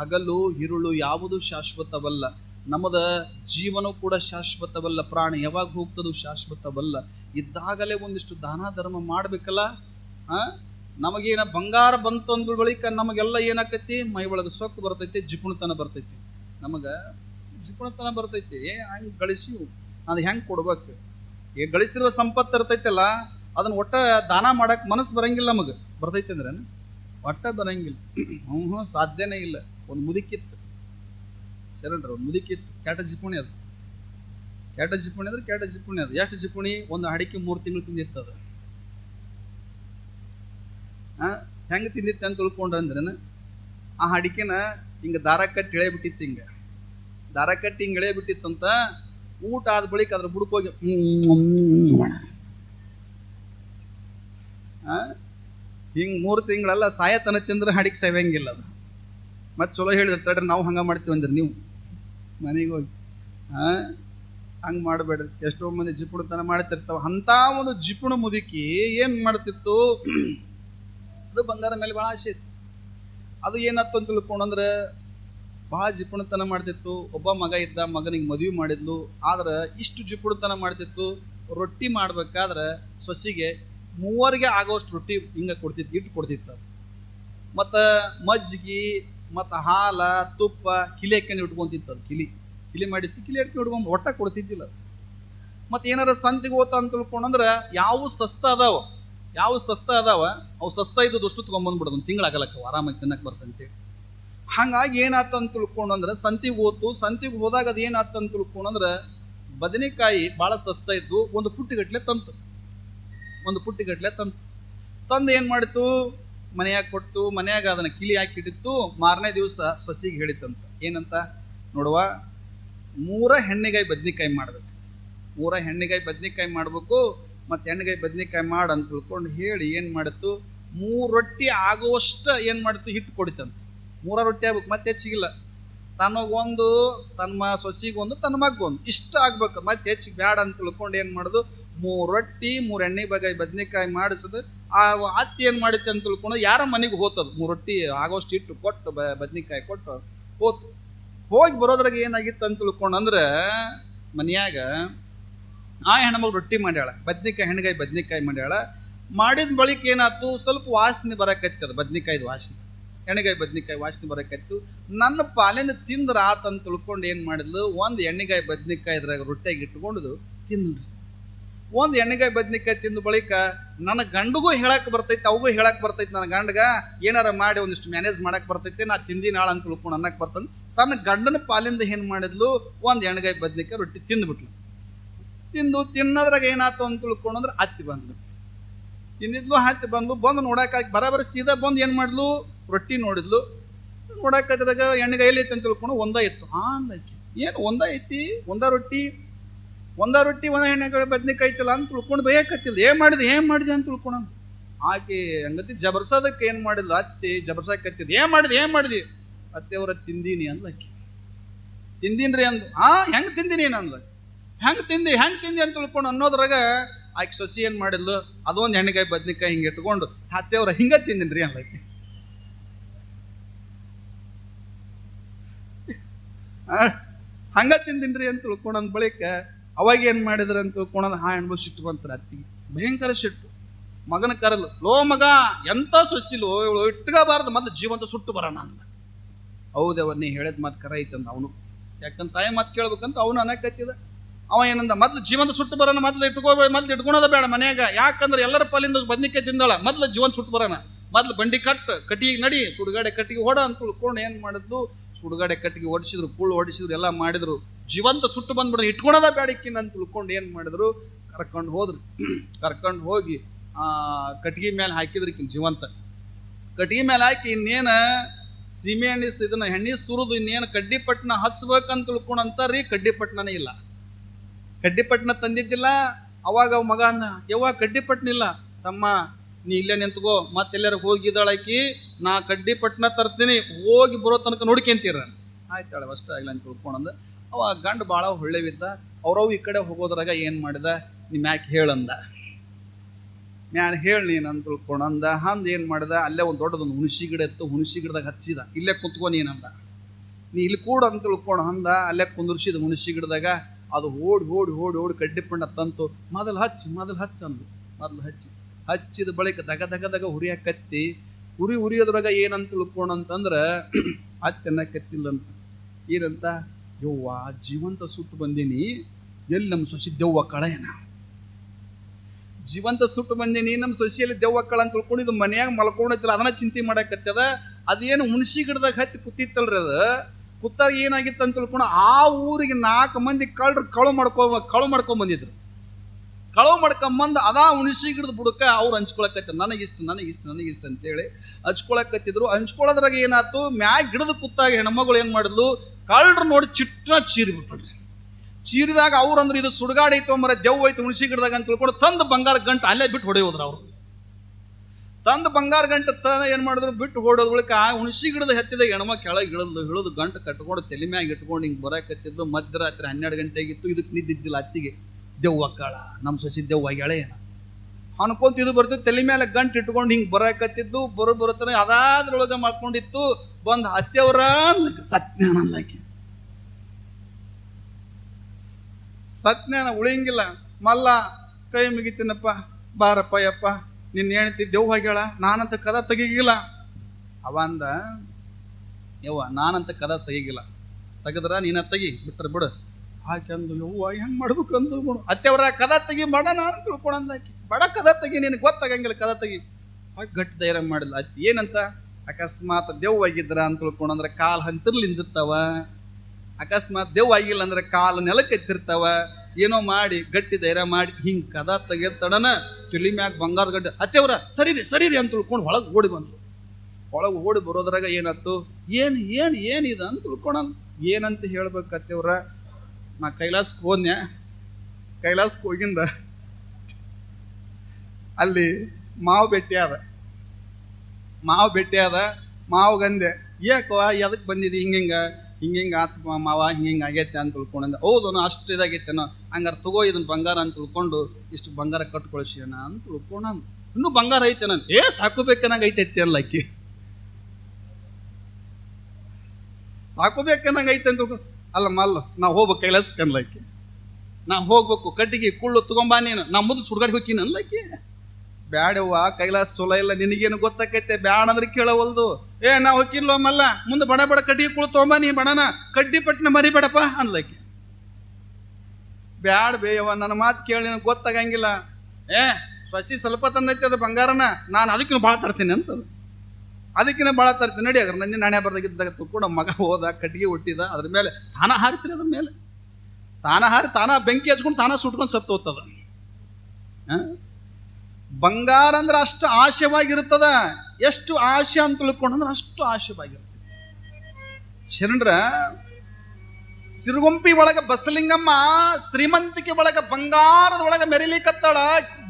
ಹಗಲು ಇರುಳು ಯಾವುದು ಶಾಶ್ವತವಲ್ಲ? ನಮ್ಮದ ಜೀವನ ಕೂಡ ಶಾಶ್ವತವಲ್ಲ, ಪ್ರಾಣ ಯಾವಾಗ ಹೋಗ್ತದೋ ಶಾಶ್ವತವಲ್ಲ. ಇದ್ದಾಗಲೇ ಒಂದಿಷ್ಟು ದಾನ, ಧರ್ಮ ಮಾಡಬೇಕಲ್ಲ? ಆ? ನಮಗೇನ ಬಂಗಾರ ಬಂತು ಅಂದ ಬಳಿಕ ನಮಗೆಲ್ಲ ಏನಾಕೈತಿ? ಮೈ ಒಳಗೆ ಸೊಕ್ಕು ಬರ್ತೈತಿ, ಜಿಪುಣತನ ಬರ್ತೈತಿ. ನಮಗ ಜಿಪುಣತನ ಬರ್ತೈತಿ. ಹಂಗೆ ಗಳಿಸಿ ಅದು ಹೆಂಗೆ ಕೊಡ್ಬೇಕು? ಈಗ ಗಳಿಸಿರುವ ಸಂಪತ್ತು ಇರ್ತೈತಲ್ಲ, ಅದನ್ನ ಒಟ್ಟ ದಾನ ಮಾಡಕ್ಕೆ ಮನಸ್ಸು ಬರಂಗಿಲ್ಲ ನಮಗೆ. ಬರ್ತೈತೆ ಅಂದ್ರೆ ಒಟ್ಟ ಬರಂಗಿಲ್ಲ ಹ್ಞೂ ಸಾಧ್ಯನೇ ಇಲ್ಲ ಒಂದು ಮುದುಕಿತ್ತು ಶರಣರ ಒಂದು ಮುದುಕಿತ್ತು ಕ್ಯಾಟ ಜಿಪುಣಿ ಅದು ಕ್ಯಾಟ ಜಿಪುಣಿ ಅಂದ್ರೆ ಕ್ಯಾಟ ಜಿಪುಣಿ ಅದು ಎಷ್ಟು ಜಿಪುಣಿ ಒಂದು ಅಡಿಕೆ ಮೂರು ತಿಂಗಳು ತಿಂದಿತ್ತು ಅದು ಆ ಹೆಂಗೆ ತಿಂದಿತ್ತು ಅಂತ ತಿಳ್ಕೊಂಡ್ರೆ ಅಂದ್ರೇನ ಆ ಅಡಿಕೆನ ಹಿಂಗೆ ದಾರ ಕಟ್ಟಿ ಇಳೆ ಬಿಟ್ಟಿತ್ತು ಹಿಂಗೆ ದಾರ ಕಟ್ಟಿ ಹಿಂಗೆ ಇಳೆ ಬಿಟ್ಟಿತ್ತಂತ ಊಟ ಆದ ಬಳಿಕ ಅದ್ರ ಬುಡಕ್ ಹೋಗಿ ಮೂರು ತಿಂಗಳೆಲ್ಲ ಸಾಯತನ ತಿಂದ್ರೆ ಹಾಡಿಗೆ ಸೇವೆಂಗಿಲ್ಲ ಅದು. ಮತ್ತು ಚಲೋ ಹೇಳಿದ್ರೆ, ತಡ್ರಿ ನಾವು ಹಂಗೆ ಮಾಡ್ತೀವಿ ಅಂದ್ರೆ ನೀವು. ಮನೆಗೆ ಹೋಗಿ ಹಾಂ ಹಂಗೆ ಮಾಡಬೇಡ್ರಿ. ಎಷ್ಟೋ ಮಂದಿ ಜಿಪುಣತನ ಮಾಡ್ತಿರ್ತಾವ. ಅಂಥ ಒಂದು ಜಿಪುಣ ಮುದುಕಿ ಏನು ಮಾಡ್ತಿತ್ತು? ಅದು ಬಂಗಾರ ಮೇಲೆ ಭಾಳ ಆಸೆ ಇತ್ತು. ಅದು ಏನಾಯ್ತು ಅಂತ ತಿಳ್ಕೊಂಡಂದ್ರೆ ಭಾಳ ಜಿಪುಣತನ ಮಾಡ್ತಿತ್ತು. ಒಬ್ಬ ಮಗ ಇದ್ದ, ಮಗನಿಗೆ ಮದುವೆ ಮಾಡಿದ್ಲು. ಆದ್ರೆ ಇಷ್ಟು ಜಿಪುಣತನ ಮಾಡ್ತಿತ್ತು. ರೊಟ್ಟಿ ಮಾಡ್ಬೇಕಾದ್ರೆ ಸೊಸಿಗೆ ಮೂವರಿಗೆ ಆಗೋಷ್ಟು ರೊಟ್ಟಿ ಹಿಂಗೆ ಕೊಡ್ತಿತ್ತು ಇಟ್ಟು ಕೊಡ್ತಿತ್ತು ಮತ್ತು ಮಜ್ಜಿಗೆ, ಮತ್ತು ಹಾಲ, ತುಪ್ಪ, ಕಿಲಿ ಹಾಕೊಂಡು ಇಟ್ಕೊಂತಿತ್ತು ಅದು, ಕಿಲಿ. ಕಿಲಿ ಮಾಡಿತ್ತು, ಕಿಲಿ ಹಾಕಿ ಇಟ್ಕೊಂಡು ಒಟ್ಟ ಕೊಡ್ತಿದ್ದಿಲ್ಲ ಮತ್ತು ಏನಾರ ಸಂತಿಗೆ ಹೋತ ಅಂತ ತಿಳ್ಕೊಂಡಂದ್ರೆ ಯಾವ ಸಸ್ತ ಅದಾವ? ಯಾವ ಸಸ್ತ ಅದಾವ? ಅವು ಸಸ್ತ ಇದ್ದು ದುಷ್ಟು ತೊಗೊಂಬಂದ್ಬಿಡೋದು ಒಂದು ತಿಂಗಳಾಗಲಕ್ಕ ಆರಾಮಾಗಿ ತಿನ್ನಕ್ಕೆ ಬರ್ತಂತೆ ಹಂಗಾಗಿ ಏನಾತ ಅಂತ ತಿಳ್ಕೊಂಡಂದ್ರೆ ಸಂತಿಗೆ ಹೋತು, ಸಂತಿಗೆ ಹೋದಾಗ ಅದು ಏನಾತ ಅಂತ ತಿಳ್ಕೊಂಡಂದ್ರೆ ಬದನೆಕಾಯಿ ಭಾಳ ಸಸ್ತ ಇದ್ದು ಒಂದು ಪುಟ್ಟಿಗಟ್ಲೆ ತಂತು. ಒಂದು ಪುಟ್ಟಿಗಟ್ಲೆ ತಂತು ತಂದು ಏನು ಮಾಡಿತು? ಮನೆಯಾಗ ಕೊಟ್ಟು, ಮನೆಯಾಗ ಅದನ್ನು ಕಿಲಿ ಹಾಕಿಟ್ಟಿತ್ತು. ಮಾರನೇ ದಿವಸ ಸೊಸಿಗೆ ಹೇಳಿತ್ತಂತ. ಏನಂತ? ನೋಡುವ, ಮೂರ ಹೆಣ್ಣಿಗಾಯಿ ಬದ್ನಿಕಾಯಿ ಮಾಡಬೇಕು. ಮೂರ ಹೆಣ್ಣಿಗಾಯಿ ಬದ್ನಿಕಾಯಿ ಮಾಡಬೇಕು, ಮತ್ತು ಎಣ್ಣೆಗಾಯಿ ಬದ್ನಿಕಾಯಿ ಮಾಡು ಅಂತ ತಿಳ್ಕೊಂಡು ಹೇಳಿ ಏನು ಮಾಡಿತು ಮೂರು ರೊಟ್ಟಿ ಆಗುವಷ್ಟು ಏನು ಮಾಡಿತು ಹಿಟ್ಟು ಕೊಡಿತಂತ ಮೂರ ರೊಟ್ಟಿ ಆಗ್ಬೇಕು, ಮತ್ತೆ ಹೆಚ್ಚಿಗಿಲ್ಲ. ತನಗೊಂದು ತನ್ನ ಸೊಸಿಗೊಂದು ತನ್ನ ಮಗ್ಗೊಂದು ಇಷ್ಟ ಆಗ್ಬೇಕು, ಮತ್ತೆ ಹೆಚ್ಚಿಗೆ ಬ್ಯಾಡ ಅಂತ ತಿಳ್ಕೊಂಡು ಏನು ಮಾಡೋದು? ಮೂರು ರೊಟ್ಟಿ ಮೂರು ಎಣ್ಣೆ ಬಗೆ ಬದ್ನಿಕಾಯಿ ಮಾಡಿಸಿದು, ಆ ಅತ್ತಿ ಏನು ಮಾಡುತ್ತೆ ಅಂತ ತಿಳ್ಕೊಂಡು ಯಾರ ಮನೆಗೆ ಹೋತದು. ಮೂರು ರೊಟ್ಟಿ ಆಗೋಷ್ಟು ಇಟ್ಟು ಕೊಟ್ಟು ಬ, ಬದ್ನಿಕಾಯಿ ಕೊಟ್ಟು ಹೋತು. ಹೋಗಿ ಬರೋದ್ರಾಗ ಏನಾಗಿತ್ತು ಅಂತ ತಿಳ್ಕೊಂಡು ಅಂದ್ರೆ ಮನೆಯಾಗ ಆ ಹೆಣ್ಮಗಳು ರೊಟ್ಟಿ ಮಾಡ್ಯಾಳ, ಬದ್ನಿಕಾಯಿ, ಹೆಣ್ಗಾಯಿ ಬದ್ನಿಕಾಯಿ ಮಾಡ್ಯಾಳ. ಮಾಡಿದ ಬಳಿಕ ಏನಾಯ್ತು, ಸ್ವಲ್ಪ ವಾಸನೆ ಅದು ಬದ್ನಿಕಾಯ್ದು ವಾಸನೆ. ಎಣ್ಣೆಗಾಯಿ ಬದ್ನಿಕಾಯಿ ವಾಸನೆ ಬರಕತ್ತು. ನನ್ನ ಪಾಲಿನ ತಿಂದ್ರ ಆತ ಅಂತ ತಿಳ್ಕೊಂಡು ಏನು ಮಾಡಿದ್ಲು, ಒಂದು ಎಣ್ಣೆಗಾಯಿ ಬದ್ನಿಕಾಯಿ ಇದ್ರಾಗ ರೊಟ್ಟಿಯಾಗಿ ಇಟ್ಕೊಂಡು ತಿಂದ್ರಿ ಒಂದು ಎಣ್ಣೆಗಾಯಿ ಬದ್ನಿಕಾಯಿ ತಿಂದ ಬಳಿಕ ನನ್ನ ಗಂಡಗೂ ಹೇಳಕ್ಕೆ ಬರ್ತೈತೆ, ಅವಗೂ ಹೇಳಕ್ಕೆ ಬರ್ತೈತೆ ನನ್ನ ಗಂಡಗ. ಏನಾರ ಮಾಡಿ ಒಂದಿಷ್ಟು ಮ್ಯಾನೇಜ್ ಮಾಡಕ್ಕೆ ಬರ್ತೈತೆ, ನಾ ತಿಂದಿನ ನಾಳ ಅಂತ ತಿಳ್ಕೊಂಡು ಅನ್ನಕ್ಕೆ ಬರ್ತಂದು. ತನ್ನ ಗಂಡನ ಪಾಲಿಂದ ಏನು ಮಾಡಿದ್ಲು? ಒಂದು ಎಣ್ಣೆಗಾಯಿ ಬದ್ನಿಕಾಯಿ ರೊಟ್ಟಿ ತಿಂದ್ಬಿಟ್ಲು. ತಿಂದು ತಿನ್ನೋದ್ರಾಗ ಏನಾಯ್ತು ಅಂತ ತಿಳ್ಕೊಂಡು ಅಂದ್ರೆ ಅತ್ತಿ ಬಂದ್ಲು. ತಿಂದಿದ್ಲು ಹತ್ತಿ ಬಂದ್ಲು, ಬಂದು ನೋಡಕ್ಕೆ ಬರಬರ ಸೀದಾ ಬಂದು ಏನು ಮಾಡಿದ್ಲು ರೊಟ್ಟಿ ನೋಡಿದ್ಲು. ನೋಡಕ್ಕದ್ರಾಗ ಎಣ್ಣೆಗಾಯಿ ಎಲ್ಲಿ ಅಂತ ತಿಳ್ಕೊಂಡು ಒಂದ ಇತ್ತು ಅಂದಾಕಿ ಏನು ಒಂದ ಐತಿ? ಒಂದ ರೊಟ್ಟಿ? ಒಂದ ರೊಟ್ಟಿ ಒಂದ ಎಣ್ಣೆಗಾಯಿ ಬದ್ನಿಕಾಯಿ ಐತಿಲ್ಲ ಅಂತ ತಿಳ್ಕೊಂಡು ಬೇಯಕತ್ತಿಲ್ಲ. ಏನ್ ಮಾಡಿದೆ ಏನ್ ಮಾಡಿದೆ ಅಂತ ತಿಳ್ಕೊಂಡು ಆಕೆ ಹಂಗತಿ ಜಬರ್ಸೋದಕ್ಕೆ ಏನ್ ಮಾಡಿದ್ಲು? ಅತ್ತಿ ಜಬರ್ಸಕತ್ತಿದ್ ಏನ್ ಮಾಡಿದ್ ಏನ್ ಮಾಡಿದಿ? ಅತ್ತೆಯವರ ತಿಂದೀನಿ ಅಂದ್ಲಕ್ಕಿ ತಿಂದೀನ್ರಿ ಅಂದು ಆ ಹೆಂಗ್ ತಿಂದಿನಿ ಅಂದ್ಲ? ಹೆಂಗ್ ತಿಂದಿ ಹೆಂಗ್ ತಿಂದಿ ಅಂತ ತಿಳ್ಕೊಂಡು ಅನ್ನೋದ್ರಾಗ ಆಕೆ ಸೊಸಿ ಏನ್ ಮಾಡಿದ್ಲು? ಅದೊಂದು ಎಣ್ಣೆಕಾಯಿ ಬದ್ನಿಕಾಯಿ ಹಿಂಗೆ ಇಟ್ಕೊಂಡು ಅತ್ತೆಯವ್ರ ಹಿಂಗ ತಿಂದಿನ್ರಿ ಅಂದ್ಲಕ್ಕಿ ಆ, ಹಂಗ ತಿಂದಿನ್ರಿ ಅಂತ ತಿಳ್ಕೊಂಡು ಅಂದ ಬಳಿಕ ಅವಾಗ ಏನು ಮಾಡಿದ್ರ ಕೋಣದ ಹಾ ಹೆಣ್ಮ ಸಿಟ್ಟು ಬಂತಾರೆ ಅತ್ತಿಗೆ. ಭಯಂಕರ ಸಿಟ್ಟು. ಮಗನ ಕರಲು ಲೋ ಮಗ, ಎಂತ ಸೊಸಿಲು, ಇವಳು ಇಟ್ಕೋಬಾರ್ದು ಮತ್ತೆ ಜೀವಂತ ಸುಟ್ಟು ಬರೋಣ ಅಂದ ಹೌದವ ನೀ ಹೇಳಿದ ಮಾತು ಕರ ಐತಂದ ಅವನು. ಯಾಕಂತ ತಾಯಿ ಮಾತು ಕೇಳ್ಬೇಕಂತ ಅವನು ಅನಕತ್ತಿದ. ಅವ ಏನಂದ, ಮೊದ್ಲು ಜೀವಂತ ಸುಟ್ಟು ಬರೋಣ, ಮೊದ್ಲು ಇಟ್ಕೋಬೇಡ ಮೊದ್ಲು ಇಟ್ಕೊಳೋದ ಬೇಡ ಮನೆಯಾಗ. ಯಾಕಂದ್ರೆ ಎಲ್ಲರ ಪಾಲಿಂದ ಬದ್ನಿಕಾಯಿ ತಿಂದಳ, ಮೊದ್ಲು ಜೀವನ ಸುಟ್ಟು ಬರೋಣ. ಮೊದ್ಲು ಬಂಡಿ ಕಟ್ಟ ಕಟ್ಟಿಗೆ ನಡಿ, ಸುಡುಗಾಡೆ ಕಟ್ಟಿಗೆ ಹೊಡ ಅಂತ ತಿಳ್ಕೊಂಡು ಏನು ಮಾಡಿದ್ಲು? ಸುಡುಗಾಡೆ ಕಟ್ಟಿಗೆ ಹೊಡಿಸಿದ್ರು ಕುಳ್ಳು ಹೊಡಿಸಿದ್ರು, ಎಲ್ಲ ಮಾಡಿದ್ರು. ಜೀವಂತ ಸುಟ್ಟು ಬಂದ್ಬಿಡ್ರಿ, ಇಟ್ಕೊಳೋದ ಬೇಡಿಕಿನ ಅಂತ ತಿಳ್ಕೊಂಡು ಏನು ಮಾಡಿದ್ರು? ಕರ್ಕೊಂಡು ಹೋದ್ರು. <clears throat> ಕರ್ಕೊಂಡು ಹೋಗಿ ಆ ಕಟ್ಟಿಗೆ ಮೇಲೆ ಹಾಕಿದ್ರು ಈಕಿನ ಜೀವಂತ. ಕಟ್ಟಿಗೆ ಮೇಲೆ ಹಾಕಿ ಇನ್ನೇನು ಸೀಮೆ ಇದನ್ನ ಹೆಣ್ಣಿ ಸುರಿದು, ಇನ್ನೇನು ಕಡ್ಡಿ ಪಟ್ನ ಹಚ್ಬೇಕಂತ ತಿಳ್ಕೊಂಡು ಅಂತಾರ್ರಿ ಕಡ್ಡಿ ಪಟ್ನನೇ ಇಲ್ಲ. ಕಡ್ಡಿ ಪಟ್ನ ತಂದಿದ್ದಿಲ್ಲ, ಅವಾಗ ಅವ್ ಮಗ ಅಂದ ಯವ್ವ ಕಡ್ಡಿ ಪಟ್ನ ಇಲ್ಲ ತಮ್ಮ ನೀ ಇಲ್ಲೇ ನಿಂತ್ಕೋ ಮತ್ತೆಲ್ಲರೂ ಹೋಗಿದ್ದಾಳಾಕಿ ನಾ ಕಡ್ಡಿ ಪಟ್ಟಣ ತರ್ತೀನಿ, ಹೋಗಿ ಬರೋ ತನಕ ನೋಡ್ಕೊಂತೀರ ಆಯ್ತಾಳೆ ಅಷ್ಟ ಆಗಲಿ ಅಂತ ತಿಳ್ಕೊಂಡಂದ ಅವ ಗಂಡ ಭಾಳ ಒಳ್ಳೆವಿದ್ದ ಅವ್ರವ್ ಈ ಕಡೆ ಹೋಗೋದ್ರಾಗ ಏನು ಮಾಡಿದ? ನಿಮ್ಮ ಯಾಕೆ ಹೇಳಂದ. ನಾನು ಹೇಳಿ ನೀನು ಅಂತ ತಿಳ್ಕೊಂಡಂದ ಹಂದ ಏನು ಮಾಡಿದ? ಅಲ್ಲೇ ಒಂದು ದೊಡ್ಡದೊಂದು ಹುಣಸಿ ಗಿಡ ಇತ್ತು, ಹುಣಸಿ ಗಿಡದಾಗ ಹಚ್ಚಿದ ಇಲ್ಲೇ ಕುತ್ಕೊ ನೀನಂದ ನೀ ಇಲ್ಲಿ ಕೂಡ ಅಂತ ತಿಳ್ಕೊಂಡು ಅಂದ, ಅಲ್ಲೇ ಕುಂದಿರ್ಸಿದ ಹುಣಸಿ ಗಿಡದಾಗ, ಅದು ಓಡಿ ಓಡಿ ಓಡಿ ಓಡಿ ಕಡ್ಡಿ ಪಣ್ಣ ತಂತು, ಮೊದಲು ಹಚ್ಚಿ, ಮೊದಲು ಹಚ್ಚ ಅಂದು. ಮೊದಲು ಹಚ್ಚಿ. ಹಚ್ಚಿದ ಬಳಿಕ ದಗ ದಗ ದಗ ಉರಿಯ ಕತ್ತಿ ಉರಿ ಉರಿಯೋದ್ರಾಗ ಏನಂತ ತಿಳ್ಕೊಂಡು ಅಂತಂದ್ರೆ <clears throat> ಅತ್ತೆನ್ನ ಕತ್ತಿಲ್ಲಂತ. ಏನಂತ? ಯವ್ವ, ಜೀವಂತ ಸುಟ್ಟು ಬಂದೀನಿ, ಎಲ್ಲಿ ನಮ್ಮ ಸೊಸಿ ದೆವ್ವ ಕಳೆಯನ ಜೀವಂತ ಸುಟ್ಟು ಬಂದೀನಿ, ನಮ್ಮ ಸೊಸಿಯಲ್ಲಿ ದೆವ್ವ ಕಳ ಅಂತ ತಿಳ್ಕೊಂಡು ಇದು ಮನ್ಯಾಗ ಮಲ್ಕೊಂಡೈತಿಲ್ಲ ಅದನ್ನ ಚಿಂತೆ ಮಾಡಕತ್ತದ ಅದೇನು ಹುಣಸಿ ಗಿಡದಾಗ ಹತ್ತಿ ಕುತ್ತಿತ್ತಲ್ರಿ ಅದು? ಕುತ್ತಾಗ ಏನಾಗಿತ್ತು ಅಂತ ತಿಳ್ಕೊಂಡು ಆ ಊರಿಗೆ ನಾಲ್ಕು ಮಂದಿ ಕಳ್ರು ಕಳು ಮಾಡ್ಕೊ ಕಳು ಮಾಡ್ಕೊಂಡ್ ಬಂದಿದ್ರು ಕಳವು ಮಾಡ್ಕೊಂಬಂದು ಅದಾ ಹುಣಸಿ ಗಿಡದ ಬುಡಕ ಅವ್ರು ಹಂಚ್ಕೊಳಕತ್ತ ನನಗಿಷ್ಟು ನನಗಿಷ್ಟು ನನಗಿಷ್ಟು ಅಂತೇಳಿ ಹಂಚ್ಕೊಳಕತ್ತಿದ್ರು. ಹಂಚ್ಕೊಳ್ಳೋದ್ರಾಗ ಏನಾಯ್ತು? ಮ್ಯಾಗ ಗಿಡದ ಕುತ್ತಾಗ ಹೆಣ್ಮಗಳು ಏನು ಮಾಡಿದ್ಲು? ಕಳ್ಳರು ನೋಡಿ ಚಿಟ್ಟ ಚೀರಿ ಬಿಟ್ಬಿಡ್ರಿ ಚೀರಿದಾಗ ಅವ್ರು ಅಂದ್ರೆ ಇದು ಸುಡುಗಾಡ ಐತೋ ಮರ, ದೆವ್ವ ಐತೆ ಹುಣಸಿ ಗಿಡದಾಗ ಅಂತ ತಿಳ್ಕೊಂಡು ತಂದು ಬಂಗಾರ ಗಂಟು ಅಲ್ಲೇ ಬಿಟ್ಟು ಹೊಡೆಯೋದ್ರು ಅವರು. ತಂದು ಬಂಗಾರ ಗಂಟು ತ ಏನು ಮಾಡಿದ್ರು? ಬಿಟ್ಟು ಹೊಡೋದ್ ಬಳಿಕ ಆ ಹುಣಸಿ ಗಿಡದ ಹತ್ತಿದ ಹೆಣ್ಮ ಕೆಳಗೆ ಇಳಿದು ಇಳಿದು ಗಂಟು ಕಟ್ಕೊಂಡು ತಲೆ ಮ್ಯಾಗ ಇಟ್ಕೊಂಡು ಹಿಂಗೆ ಬರಕತ್ತಿದ್ದು ಮಧ್ಯರಾತ್ರಿ ಹನ್ನೆರಡು ಗಂಟೆಗಿತ್ತು ಇದಕ್ಕೆ ನಿದ್ದಿದ್ದಿಲ್ಲ ಅತ್ತಿಗೆ. ದೆವ್ವ ಕಾಳ ನಮ್ಮ ಸೊಸಿ ದೆವ್ವ ಗೆಳೆಯ ಅನ್ಕೊಂತ ಇದು ಬರ್ತಿತ್ತು ತಲೆ ಮೇಲೆ ಗಂಟು ಇಟ್ಕೊಂಡು ಹಿಂಗೆ ಬರಕತ್ತಿದ್ದು, ಬರೋ ಬರುತ್ತಾನೆ ಅದಾದ್ರೊಳಗೆ ಮಾಡ್ಕೊಂಡಿತ್ತು, ಬಂದು ಹತ್ತೆಯವರ ಸತ್ಯನ ಅನ್ಲಾಕಿ ಸತ್ಯನ ಉಳಿಯಂಗಿಲ್ಲ. ಮಲ್ಲ, ಕೈ ಮುಗಿತೀನಪ್ಪ, ಬಾರಪ್ಪ, ಯಪ್ಪ, ನಿನ್ನ ಹೇಳ್ತಿ ದೆವ್ವ ಆಗ್ಯಾಳ ನಾನಂತ ಕದ ತೆಗಿಗಿಲ್ಲ. ಅವ ಅಂದ ಯವ್ವ, ನಾನಂತ ಕದ ತೆಗಿಗಿಲ್ಲ. ತೆಗೆದ್ರ ನೀನ ತೆಗಿ, ಬಿಟ್ರ ಬಿಡು. ಹಾಕಂದು ಯವ್ವ, ಹೆಂಗ್ ಮಾಡ್ಬೇಕು ಅಂತ ತಿಳ್ಕೊಂಡು ಅತ್ತೆವ್ರ ಕದ ತೆಗಿ ಮಾಡೋಣ ಅಂತ ತಿಳ್ಕೊಂಡ್ ಆಕಿ. ಬಡ ಕದ ತೆಗಿ, ನಿನಗೆ ಗೊತ್ತಾಗಂಗಿಲ್ಲ ಕದ ತೆಗಿ. ಹಾಗೆ ಗಟ್ಟಿ ಧೈರ್ಯ ಮಾಡಿಲ್ಲ ಅತ್ತಿ, ಏನಂತ? ಅಕಸ್ಮಾತ್ ದೆವ್ವ ಆಗಿದ್ರ? ಅಂತ ತಿಳ್ಕೊಂಡಂದ್ರೆ ಕಾಲು ಹಂತಿರ್ಲಿಂದಿರ್ತಾವ. ಅಕಸ್ಮಾತ್ ದೆವ್ವ ಆಗಿಲ್ಲ ಅಂದ್ರೆ ಕಾಲು ನೆಲಕ್ಕೆ ಎತ್ತಿರ್ತಾವ ಏನೋ ಮಾಡಿ, ಗಟ್ಟಿ ಧೈರ್ಯ ಮಾಡಿ, ಹಿಂಗ್ ಕದ ತೆಗೆತಡನ ಚುಲಿ ಮ್ಯಾಗ ಬಂಗಾರ ಗಡ್ಡೆ. ಅತ್ತೆವ್ರ ಸರಿ ರೀ ಸರಿ ರೀ, ಅಂತ ತಿಳ್ಕೊಂಡು ಒಳಗೆ ಓಡಿ ಬಂದ್ರು ಒಳಗೆ ಓಡಿ ಬರೋದ್ರಾಗ ಏನಾಯ್ತು? ಏನು ಏನು, ಏನಿದೆ? ಅಂತ ತಿಳ್ಕೊಳ ಏನಂತ ಹೇಳ್ಬೇಕು ಅತ್ತೆವ್ರ ನಾ ಕೈಲಾಸಕ್ಕೆ ಹೋದ್ನೆ ಕೈಲಾಸಕ್ಕೆ ಹೋಗಿಂದ ಅಲ್ಲಿ ಮಾವು ಭೇಟಿ ಅದ ಮಾವು ಭೇಟಿ ಅದ ಮಾವು ಗಂದೆ. ಏಕೋ ಎದಕ್ಕೆ ಬಂದಿದಿ? ಹಿಂಗಿಂಗ? ಹಿಂಗಿಂಗ ಆತ್ ಹಿಂಗ ಮಾವ, ಹಿಂಗಿಂಗ ಆಗೈತೆ ಅಂತ ತಿಳ್ಕೊಂಡ ಹೌದು ಅಷ್ಟು ಇದಾಗೈತೇನೋ ಹಂಗಾರೆ ತಗೋ ಇದನ್ನ ಬಂಗಾರ ಅಂತ ತಿಳ್ಕೊಂಡು ಇಷ್ಟು ಬಂಗಾರ ಕಟ್ಕೊಳ್ಸಿಯೋಣ ಅಂತ ತಿಳ್ಕೊಂಡ ಇನ್ನೂ ಬಂಗಾರ ಐತೆ ನಾನು. ಏ ಸಾಕೋಬೇಕನ್ನಾಗ ಐತೈತೆ ಅಲ್ಲ ಅಕ್ಕಿ ಸಾಕೋಬೇಕನ್ನಂಗ ಐತೆ ಅಂತ ಅಲ್ಲ ಮಲ್ಲ, ನಾ ಹೋಗ್ಬೇಕು ಕೈಲಾಸಕ್ಕೆ ಅನ್ಲಕ್ಕೆ ನಾ ಹೋಗ್ಬೇಕು ಕಟ್ಟಿಗೆ ಕುಳ್ಳು ತಗೊಂಬಾ ನೀನು, ನಾ ಮುದ್ದು ಸುಡ್ಗಾಡಿ ಹೋಗ್ತೀನಿ ಅನ್ಲಕ್ಕೆ ಬ್ಯಾಡವ್ವ ಕೈಲಾಸ ಚಲೋ ಇಲ್ಲ, ನಿನಗೇನು ಗೊತ್ತಾಕೈತೆ? ಬ್ಯಾಡ ಅಂದ್ರೆ ಕೇಳವಲ್ದು. ಏ, ನಾ ಹೋಗಿಲ್ವ ಮಲ್ಲ, ಮುಂದೆ ಬಡ ಬಡ ಕಟ್ಟಿಗೆ ಕುಳು ತೊಗೊಂಬ ನೀ ಬಡನ ಕಡ್ಡಿ ಮರಿ ಬೇಡಪ್ಪ ಅನ್ಲಕ್ಕೆ ಬ್ಯಾಡ ಬೇಯವ ನನ್ನ ಮಾತು ಕೇಳಿ ಗೊತ್ತಾಗಂಗಿಲ್ಲ. ಏ, ಸಸಿ ಸ್ವಲ್ಪ ತಂದೈತೆ ಅದು ಬಂಗಾರನ, ನಾನು ಅದಕ್ಕಿನ ಭಾಳ ತರ್ತೀನಿ ಅಂತ. ಅದಕ್ಕಿನ ಭಾಳ ತರ್ತೀನಿ. ನಡಿ ಅದ್ರ ನನ್ನ ನಾಣ್ಯ ಬರ್ದಾಗಿದ್ದಾಗ ಕೂಡ ಮಗ ಹೋದ, ಕಟ್ಟಿಗೆ ಹುಟ್ಟಿದ ಅದ್ರ ಮೇಲೆ ತಾನ ಹಾರಿತ್ರಿ ಅದ್ರ ಮೇಲೆ. ತಾನ ಹಾರಿ, ತಾನ ಬೆಂಕಿ ಹಚ್ಕೊಂಡು ತಾನ ಸುಟ್ಕೊಂಡು ಸತ್ತು ಹೋಗ್ತದ? ಬಂಗಾರ ಅಂದ್ರೆ ಅಷ್ಟು ಆಶಯವಾಗಿರ್ತದ. ಎಷ್ಟು ಆಶೆ ಅಂತ ತಿಳ್ಕೊಂಡಂದ್ರೆ ಅಷ್ಟು ಆಶಯವಾಗಿರ್ತದೆ. ಶರಣರ, ಸಿರುಗುಂಪಿ ಒಳಗ ಬಸಲಿಂಗಮ್ಮ ಶ್ರೀಮಂತಿಕೆ ಒಳಗ ಬಂಗಾರದ ಒಳಗ ಮೆರಿಲಿಕತ್ತಾಳ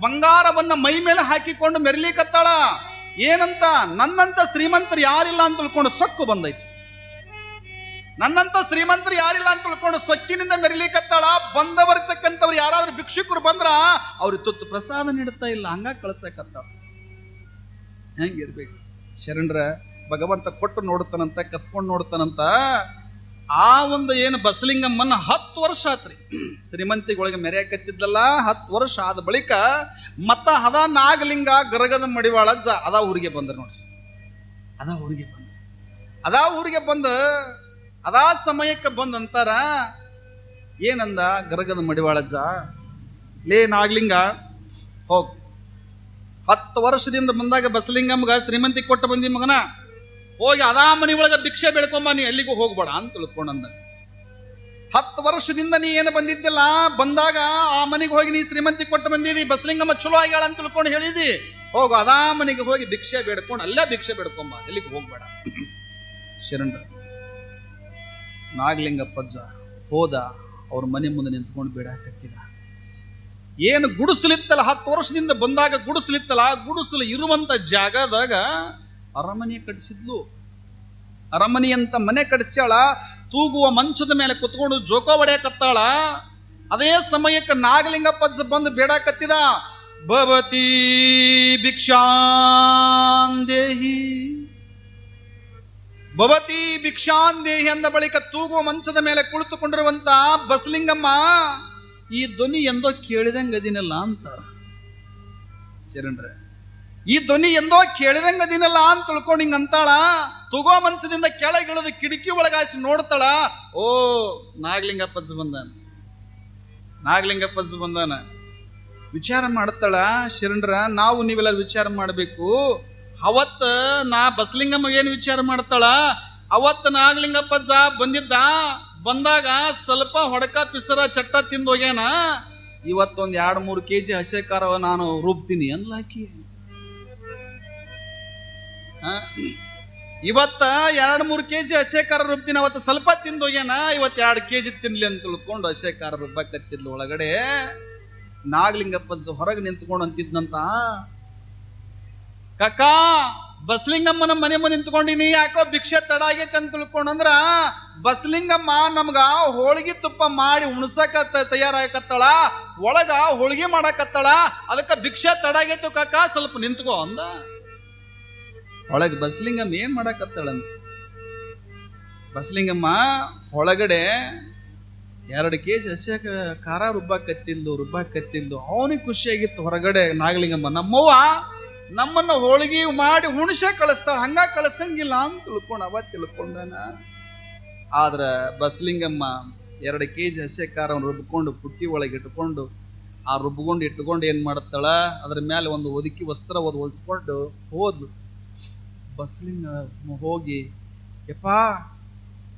ಬಂಗಾರವನ್ನ ಮೈ ಮೇಲೆ ಹಾಕಿಕೊಂಡು ಮೆರಿಲಿಕತ್ತಾಳ ಏನಂತ ನನ್ನಂತ ಶ್ರೀಮಂತರು ಯಾರಿಲ್ಲ ಅಂತ ತಿಳ್ಕೊಂಡು ಸೊಕ್ಕು ಬಂದೈತಿ. ನನ್ನಂತ ಶ್ರೀಮಂತರು ಯಾರಿಲ್ಲ ಅಂತ ತಿಳ್ಕೊಂಡು ಸೊಕ್ಕಿನಿಂದ ಮೆರಿಲಿಕ್ಕತ್ತಾಳ ಬಂದವರ್ತಕ್ಕಂಥವ್ರು ಯಾರಾದ್ರೂ ಭಿಕ್ಷುಕರು ಬಂದ್ರ ಅವ್ರಿಗೆ ತುತ್ತು ಪ್ರಸಾದ ನೀಡುತ್ತಾ ಇಲ್ಲ ಹಂಗ ಕಳ್ಸಕತ್ತಾಳ. ಹೆಂಗಿರ್ಬೇಕು ಶರಣರ, ಭಗವಂತ ಕೊಟ್ಟು ನೋಡ್ತಾನಂತ ಕಸ್ಕೊಂಡು ನೋಡ್ತಾನಂತ ಆ ಒಂದು ಏನು ಬಸಲಿಂಗಮ್ಮನ ಹತ್ತು ವರ್ಷ ಆತ್ರಿ. ಶ್ರೀಮಂತಿಗೊಳಗೆ ಮೆರೆಯಕತ್ತಿದ್ದಲ್ಲ ಹತ್ತು ವರ್ಷ ಆದ ಬಳಿಕ ಮತ್ತ ಹದ ನಾಗಲಿಂಗ ಗರಗದ ಮಡಿವಾಳ ಜ, ಅದ ಊರಿಗೆ ಬಂದ ನೋಡ್ರಿ. ಅದ ಊರಿಗೆ ಬಂದ. ಅದ ಊರಿಗೆ ಬಂದ, ಅದಾ ಸಮಯಕ್ಕೆ ಬಂದ ಅಂತಾರ, ಏನಂದ ಗರಗದ ಮಡಿವಾಳಜ್ಜ ಲೇ ನಾಗಲಿಂಗ, ಹೋಗ್. ಹತ್ತು ವರ್ಷದಿಂದ ಬಂದಾಗ ಬಸಲಿಂಗಮ್ಗ ಶ್ರೀಮಂತಿ ಕೊಟ್ಟು ಬಂದಿ ಮಗನ, ಹೋಗಿ ಅದಾ ಮನೆ ಒಳಗ ಭಿಕ್ಷೆ ಬೆಳ್ಕೊಂಬ ನೀ ಎಲ್ಲಿಗೂ ಹೋಗ್ಬೇಡ ಅಂತ ತಿಳ್ಕೊಂಡಂದ. ಹತ್ತು ವರ್ಷದಿಂದ ನೀ ಏನು ಬಂದಿದ್ದಿಲ್ಲ? ಬಂದಾಗ ಆ ಮನೆಗೆ ಹೋಗಿ ನೀ ಶ್ರೀಮಂತಿ ಕೊಟ್ಟು ಬಂದಿದಿ, ಬಸಲಿಂಗಮ್ಮ ಚಲೋ ಆಗ್ಯಾಳ ಅಂತ ತಿಳ್ಕೊಂಡು ಹೇಳಿದಿ. ಹೋಗು, ಅದಾ ಮನೆಗೆ ಹೋಗಿ ಭಿಕ್ಷೆ ಬೇಡ್ಕೊಂಡು, ಅಲ್ಲೇ ಭಿಕ್ಷೆ ಬೇಡ್ಕೊಂಬ, ಎಲ್ಲಿಗೆ ಹೋಗ್ಬೇಡ. ಶರಣರ ನಾಗಲಿಂಗಪ್ಪಜ್ಜ ಹೋದ, ಅವ್ರ ಮನೆ ಮುಂದೆ ನಿಂತ್ಕೊಂಡು ಬೇಡಾಕತ್ತಿದ ಏನು ಗುಡಿಸಲಿತ್ತಲ್ಲ, ಹತ್ತು ವರ್ಷದಿಂದ ಬಂದಾಗ ಗುಡಿಸಲಿತ್ತಲ್ಲ, ಗುಡಿಸಲು ಇರುವಂತ ಜಾಗದಾಗ ಅರಮನೆ ಕಟ್ಟಿಸಿದ್ಲು ಅರಮನೆ ಅಂತ ಮನೆ ಕಟ್ಟಿಸ್ಯಾಳ ತೂಗುವ ಮಂಚದ ಮೇಲೆ ಕುತ್ಕೊಂಡು ಜೋಕ ಹೊಡೆಯಕತ್ತಾಳ ಅದೇ ಸಮಯಕ್ಕೆ ನಾಗಲಿಂಗಪ್ಪಜ್ಜ ಬಂದು ಬೇಡಕತ್ತಿದ ಭವತಿ ಭಿಕ್ಷಾಂದೇಹಿ. ಭವತಿ ಭಿಕ್ಷಾಂದೇಹಿ ಅಂದ ಬಳಿಕ ತೂಗುವ ಮಂಚದ ಮೇಲೆ ಕುಳಿತುಕೊಂಡಿರುವಂತ ಬಸಲಿಂಗಮ್ಮ, ಈ ಧ್ವನಿ ಎಂದೋ ಕೇಳಿದಂಗದಿನಲ್ಲ ಅಂತ ಶರಣರ ಈ ಧ್ವನಿ ಎಂದೋ ಕೇಳಿದಂಗ ದಿನಲ್ಲ ಅಂತ ತಿಳ್ಕೊಂಡು ಹಿಂಗ ಅಂತಾಳ? ತಗೋ ಮಂಚದಿಂದ ಕೆಳಗಿಳಿದು ಕಿಟಕಿ ಒಳಗಾಯಿಸಿ ನೋಡ್ತಾಳ? ಓ ನಾಗಲಿಂಗಪ್ಪಜ್ಜ ಬಂದಾನ. ನಾಗಲಿಂಗಪ್ಪಜ್ಜ ಬಂದಾನ. ವಿಚಾರ ಮಾಡ್ತಾಳ, ಶರಣರ, ನಾವು ನೀವೆಲ್ಲ ವಿಚಾರ ಮಾಡಬೇಕು. ಅವತ್ತ ನಾ ಬಸಲಿಂಗಮ್ಮ ಏನು ವಿಚಾರ ಮಾಡ್ತಾಳ? ಅವತ್ತ ನಾಗಲಿಂಗಪ್ಪಜ್ಜ ಬಂದಿದ್ದ? ಬಂದಾಗ ಸ್ವಲ್ಪ ಹೊಡಕ ಪಿಸರ ಚಟ್ಟ ತಿಂದು ಹೋಗ್ಯಾನ ಇವತ್ತೊಂದು ಎರಡು ಮೂರು ಕೆ ಜಿ ಹಸೆ ನಾನು ರುಬ್ತೀನಿ ಅನ್ಲಾಕಿ? ಇವತ್ತ ಎರಡು ಮೂರು ಕೆ ಜಿ ಹಸೆ ಖಾರ ರುಬ್ತೀನಿ ಅವತ್ತು ಸ್ವಲ್ಪ ತಿಂದು ಹೋಗ್ಯಾನ ಇವತ್ತು ಎರಡು ಕೆ ಜಿ ತಿನ್ಲಿ ಅಂತ ತಿಳ್ಕೊಂಡು ಹಸೆ ಖಾರ ರುಬ್ಬಕತ್ತಿದ್ಲು ಒಳಗಡೆ. ನಾಗಲಿಂಗಪ್ಪ ಹೊರಗೆ ನಿಂತ್ಕೊಂಡು ಅಂತಿದ್ನಂತ. ಕಕ್ಕ ಬಸ್ಲಿಂಗಮ್ಮನ ಮನೆ ಮುಂದೆ ನಿಂತ್ಕೊಂಡಿನಿ ಯಾಕೋ ಭಿಕ್ಷೆ ತಡ ಆಗೈತೆ ಅಂತ ತಿಳ್ಕೊಂಡಂದ್ರ ಬಸ್ಲಿಂಗಮ್ಮ ನಮ್ಗ ಹೋಳಿಗೆ ತುಪ್ಪ ಮಾಡಿ ಉಣಸಕ ತಯಾರಾಗತ್ತಳ ಒಳಗ ಹೋಳಿಗೆ ಮಾಡಕತ್ತಾಳ, ಅದಕ್ಕೆ ಭಿಕ್ಷೆ ತಡ ಆಗೈತು ಕಕ್ಕ ಸ್ವಲ್ಪ ನಿಂತ್ಕೋ ಅಂದ. ಒಳಗೆ ಬಸ್ಲಿಂಗಮ್ಮ ಏನ್ ಮಾಡಕತ್ತಾಳಂತ? ಬಸ್ಲಿಂಗಮ್ಮ ಒಳಗಡೆ ಎರಡು ಕೆ ಜಿ ಹಸ್ಯಾಕ ಖಾರ ರುಬ್ಬಾಕತ್ತಿಲ್ದು ರುಬ್ಬಾಕತ್ತಿಲ್ದು ಅವನಿಗೆ ಖುಷಿಯಾಗಿತ್ತು ಹೊರಗಡೆ ನಾಗಲಿಂಗಮ್ಮ. ನಮ್ಮವ್ವ ನಮ್ಮನ್ನ ಹೋಳಿಗೆ ಮಾಡಿ ಹುಣಸೆ ಕಳಿಸ್ತಾಳ, ಹಂಗ ಕಳಿಸಂಗಿಲ್ಲ ಅಂತ ತಿಳ್ಕೊಂಡು, ಅವ ತಿಳ್ಕೊಂಡನ. ಆದ್ರ ಬಸ್ಲಿಂಗಮ್ಮ ಎರಡು ಕೆ ಜಿ ಹಸಿ ಖಾರವನ್ನು ರುಬ್ಕೊಂಡು ಪುಟ್ಟಿ ಒಳಗೆ ಇಟ್ಕೊಂಡು, ಆ ರುಬ್ಕೊಂಡು ಇಟ್ಕೊಂಡು ಏನ್ ಮಾಡ್ತಾಳ? ಅದ್ರ ಮೇಲೆ ಒಂದು ಒದಕಿ ವಸ್ತ್ರ ಒದ್ ಹೊಲ್ಸ್ಕೊಂಡು ಹೋದ್ಲು. ಬಸ್ಲಿಂಗ ಹೋಗಿ, ಯಪ್ಪಾ,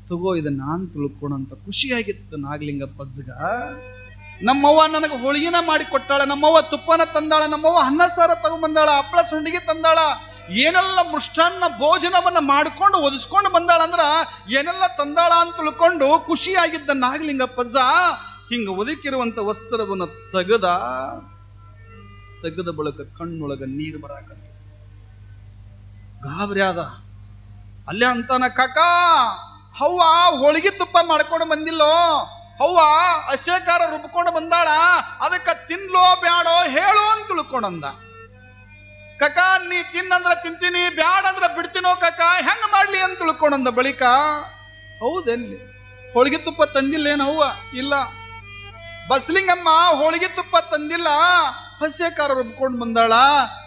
ತಗೋ, ಇದು ನಾನು ತಿಳ್ಕೊಳಂತ ಖುಷಿಯಾಗಿತ್ತು ನಾಗಲಿಂಗಪ್ಪಜ್ಜಗ ನಮ್ಮವ್ವ ನನಗೆ ಹೋಳಿಗೆನ ಮಾಡಿ ಕೊಟ್ಟಾಳ, ನಮ್ಮವ್ವ ತುಪ್ಪನ ತಂದಾಳ, ನಮ್ಮವ್ವ ಅನ್ನ ಸಾರ ತಗೊಂಡ್ಬಂದಾಳ ಹಪ್ಪಳ ಸುಂಡಿಗೆ ತಂದಾಳ. ಏನೆಲ್ಲ ಮೃಷ್ಟಾನ್ನ ಭೋಜನವನ್ನ ಮಾಡ್ಕೊಂಡು ಒದಿಸ್ಕೊಂಡು ಬಂದಾಳ ಅಂದ್ರ ಏನೆಲ್ಲ ತಂದಾಳ ಅಂತ ತಿಳ್ಕೊಂಡು ಖುಷಿಯಾಗಿದ್ದ ನಾಗಲಿಂಗಪ್ಪಜ್ಜ ಹಿಂಗ ಒದಕಿರುವಂತ ವಸ್ತ್ರವನ್ನ ತೆಗೆದ ತೆಗೆದ ಬಳಕ ಕಣ್ಣೊಳಗ ನೀರು ಬರಾಕತ್ತು ಗಾಬರಿ ಆದ. ಅಲ್ಲೇ ಅಂತಾನ, ಕಾಕ ಹವ್ವ ಹೋಳಿಗೆ ತುಪ್ಪ ಮಾಡ್ಕೊಂಡು ಬಂದಿಲ್ಲೋ? ಹವ್ವ ಅಶೇಕಾರ ರುಬ್ಕೊಂಡು ಬಂದಾಳ? ಅದಕ್ಕೆ ತಿನ್ಲೋ ಬ್ಯಾಡೋ ಹೇಳೋ ಅಂತ ತಿಳ್ಕೊಂಡಂದ. ಕಕ, ನೀ ತಿನ್ನಂದ್ರ ತಿಂತೀನಿ ಬ್ಯಾಡ ಅಂದ್ರ ಬಿಡ್ತೀನೋ ಕಕ, ಹೆಂಗ ಮಾಡ್ಲಿ ಅಂತ ತಿಳ್ಕೊಂಡಂದ ಬಳಿಕ ಹೌದೆಲ್ಲಿ ಹೋಳಿಗೆ ತುಪ್ಪ ತಂದಿಲ್ಲೇನು ಅವ್ವ ಇಲ್ಲ. ಬಸ್ಲಿಂಗಮ್ಮ, ಹೋಳಿಗೆ ತುಪ್ಪ ತಂದಿಲ್ಲ. ಹಸ್ಯಕಾರ ರುಬ್ಕೊಂಡು ಬಂದಾಳ,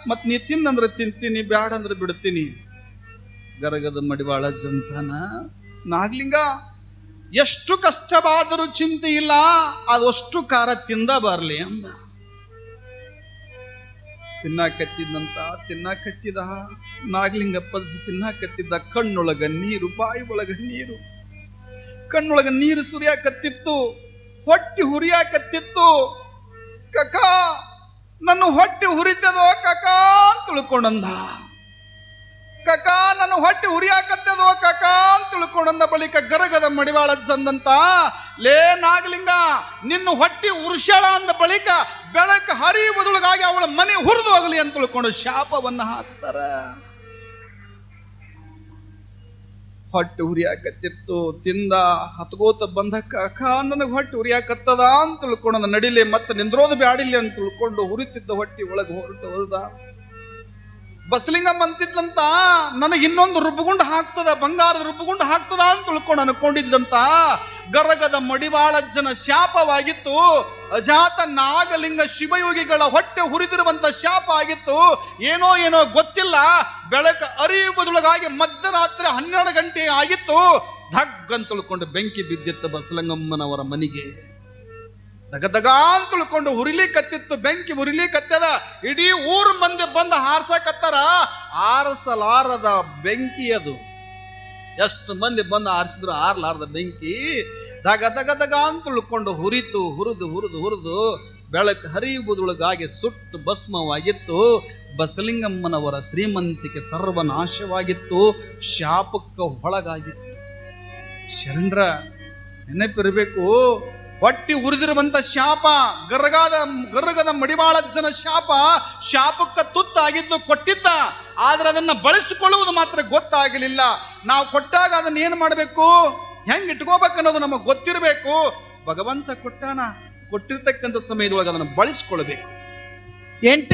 ಮತ್ ನೀ ತಿನ್ನಂದ್ರೆ ತಿಂತೀನಿ, ಬ್ಯಾಡಂದ್ರೆ ಬಿಡ್ತೀನಿ. ಗರಗದ ಮಡಿವಾಳ, ಜಂತನ, ನಾಗ್ಲಿಂಗ, ಎಷ್ಟು ಕಷ್ಟವಾದರೂ ಚಿಂತೆ ಇಲ್ಲ, ಅದಷ್ಟು ಖಾರ ತಿಂದ ಬರಲಿ ಅಂದ. ತಿನ್ನಾಕತ್ತಿದ್ದಂತ ತಿನ್ನಾಕತ್ತಿದ ನಾಗ್ಲಿಂಗ ಪದಿಸಿ ತಿನ್ನಾಕತ್ತಿದ್ದ ಕಣ್ಣೊಳಗ ನೀರು, ಬಾಯಿ ಒಳಗ ನೀರು. ಕಣ್ಣೊಳಗ ನೀರು ಸುರಿಯಾಕತ್ತಿತ್ತು, ಹೊಟ್ಟಿ ಹುರಿಯಾಕತ್ತಿತ್ತು. ಕಕ ನನ್ನ ಹೊಟ್ಟಿ ಹುರಿತದೋ ಕಕ ಅಂತ ತಿಳ್ಕೊಂಡಂದ. ಕಕ, ನನ್ನ ಹೊಟ್ಟಿ ಹುರಿಯಾಕತ್ತದೋ ಕಕ ಅಂತ ತಿಳ್ಕೊಂಡಂದ ಬಳಿಕ ಗರಗದ ಮಡಿವಾಳ ಸಂದಂತ, ಲೇ ನಾಗಲಿಂಗ, ನಿನ್ನ ಹೊಟ್ಟಿ ಉರ್ಷಳ ಅಂದ ಬಳಿಕ ಬೆಳಕು ಹರಿಯುವುದೊಳಗಾಗಿ ಅವಳ ಮನೆ ಹುರಿದು ಹೋಗಲಿ ಅಂತ ತಿಳ್ಕೊಂಡು ಶಾಪವನ್ನು ಹಾಕ್ತಾರ. ಹೊಟ್ಟೆ ಉರಿಯಾಕತ್ತಿತ್ತು. ತಿಂದ ಹತ್ಕೋತ ಬಂದಕ್ಕ ಅಖ ನನಗೆ ಹೊಟ್ಟೆ ಉರಿಯಾಕತ್ತದ ಅಂತ ತಿಳ್ಕೊಂಡು ನಡಿಲಿ ಮತ್ತೆ ನಿಂದ್ರೋದು ಬ್ಯಾಡಿಲಿ ಅಂತ ತಿಳ್ಕೊಂಡು ಹುರಿತಿದ್ದ ಹೊಟ್ಟಿ ಒಳಗೆ ಹೊರಟ ಹೊರದ ಬಸಲಿಂಗಮ್ಮ ಅಂತಿದ್ದಂತ ನನಗೆ ಇನ್ನೊಂದು ರುಬ್ಬುಗುಂಡು ಹಾಕ್ತದ, ಬಂಗಾರದ ರುಬ್ಬುಗುಂಡು ಹಾಕ್ತದ ಅಂತ ತಿಳ್ಕೊಂಡು ಅನ್ಕೊಂಡಿದ್ದಂತ ಗರಗದ ಮಡಿವಾಳಜ್ಜನ ಶಾಪವಾಗಿತ್ತು. ಅಜಾತ ನಾಗಲಿಂಗ ಶಿವಯೋಗಿಗಳ ಹೊಟ್ಟೆ ಹುರಿದಿರುವಂತ ಶಾಪ ಆಗಿತ್ತು. ಏನೋ ಏನೋ ಗೊತ್ತಿಲ್ಲ. ಬೆಳಕ ಅರಿಯುವುದೊಳಗಾಗಿ ಮಧ್ಯರಾತ್ರಿ ಹನ್ನೆರಡು ಗಂಟೆ ಆಗಿತ್ತು. ಧಗ್ ಅಂತ ತಿಳ್ಕೊಂಡು ಬೆಂಕಿ ಬಿದ್ದಿತ್ತು ಬಸಲಂಗಮ್ಮನವರ ಮನೆಗೆ. ದಗದಗ ಅಂತ ತಿಳ್ಕೊಂಡು ಹುರಿಲಿ ಕತ್ತಿತ್ತು. ಬೆಂಕಿ ಹುರಿಲಿ ಕತ್ತದ. ಇಡೀ ಊರ್ ಮಂದಿ ಬಂದು ಹಾರ್ಸಕತ್ತಾರ. ಹಾರಿಸಲಾರದ ಬೆಂಕಿ ಅದು. ಎಷ್ಟು ಮಂದಿ ಬಂದು ಆರಿಸಿದ್ರು ಆರ್ಲಾರ್ದ ಬೆಂಕಿ. ದಗ ದಗ ದಗ ಅಂತ ಉಳ್ಕೊಂಡು ಹುರಿತು, ಹುರಿದು ಹುರಿದು ಹುರಿದು ಬೆಳಕು ಹರಿಯುವುದೊಳಗಾಗಿ ಸುಟ್ಟು ಭಸ್ಮವಾಗಿತ್ತು. ಬಸಲಿಂಗಮ್ಮನವರ ಶ್ರೀಮಂತಿಕೆ ಸರ್ವನಾಶವಾಗಿತ್ತು. ಶಾಪಕ್ಕ ಒಳಗಾಗಿತ್ತು. ಶರಣ್ರ, ನೆನಪಿರಬೇಕು, ಹೊಟ್ಟಿ ಉರಿದಿರುವಂತ ಶಾಪ, ಗರಗಾದ, ಗರಗದ ಮಡಿವಾಳಜ್ಜನ ಶಾಪ, ಶಾಪಕ್ಕ ತುತ್ತಾಗಿದ್ದು ಕೊಟ್ಟಿದ್ದ. ಆದ್ರೆ ಅದನ್ನ ಬಳಸಿಕೊಳ್ಳುವುದು ಮಾತ್ರ ಗೊತ್ತಾಗಲಿಲ್ಲ. ನಾವು ಕೊಟ್ಟಾಗ ಅದನ್ನ ಏನ್ ಮಾಡಬೇಕು? ಹೆಂಗ್ ಇಟ್ಕೋಬೇಕು ಅನ್ನೋದು ನಮಗೆ ಗೊತ್ತಿರಬೇಕು. ಭಗವಂತ ಕೊಟ್ಟಾನ? ಕೊಟ್ಟಿರ್ತಕ್ಕಂಥ ಸಮಯದೊಳಗೆ ಅದನ್ನು ಬಳಸ್ಕೊಳ್ಬೇಕು. ಎಂಟೆಂಟು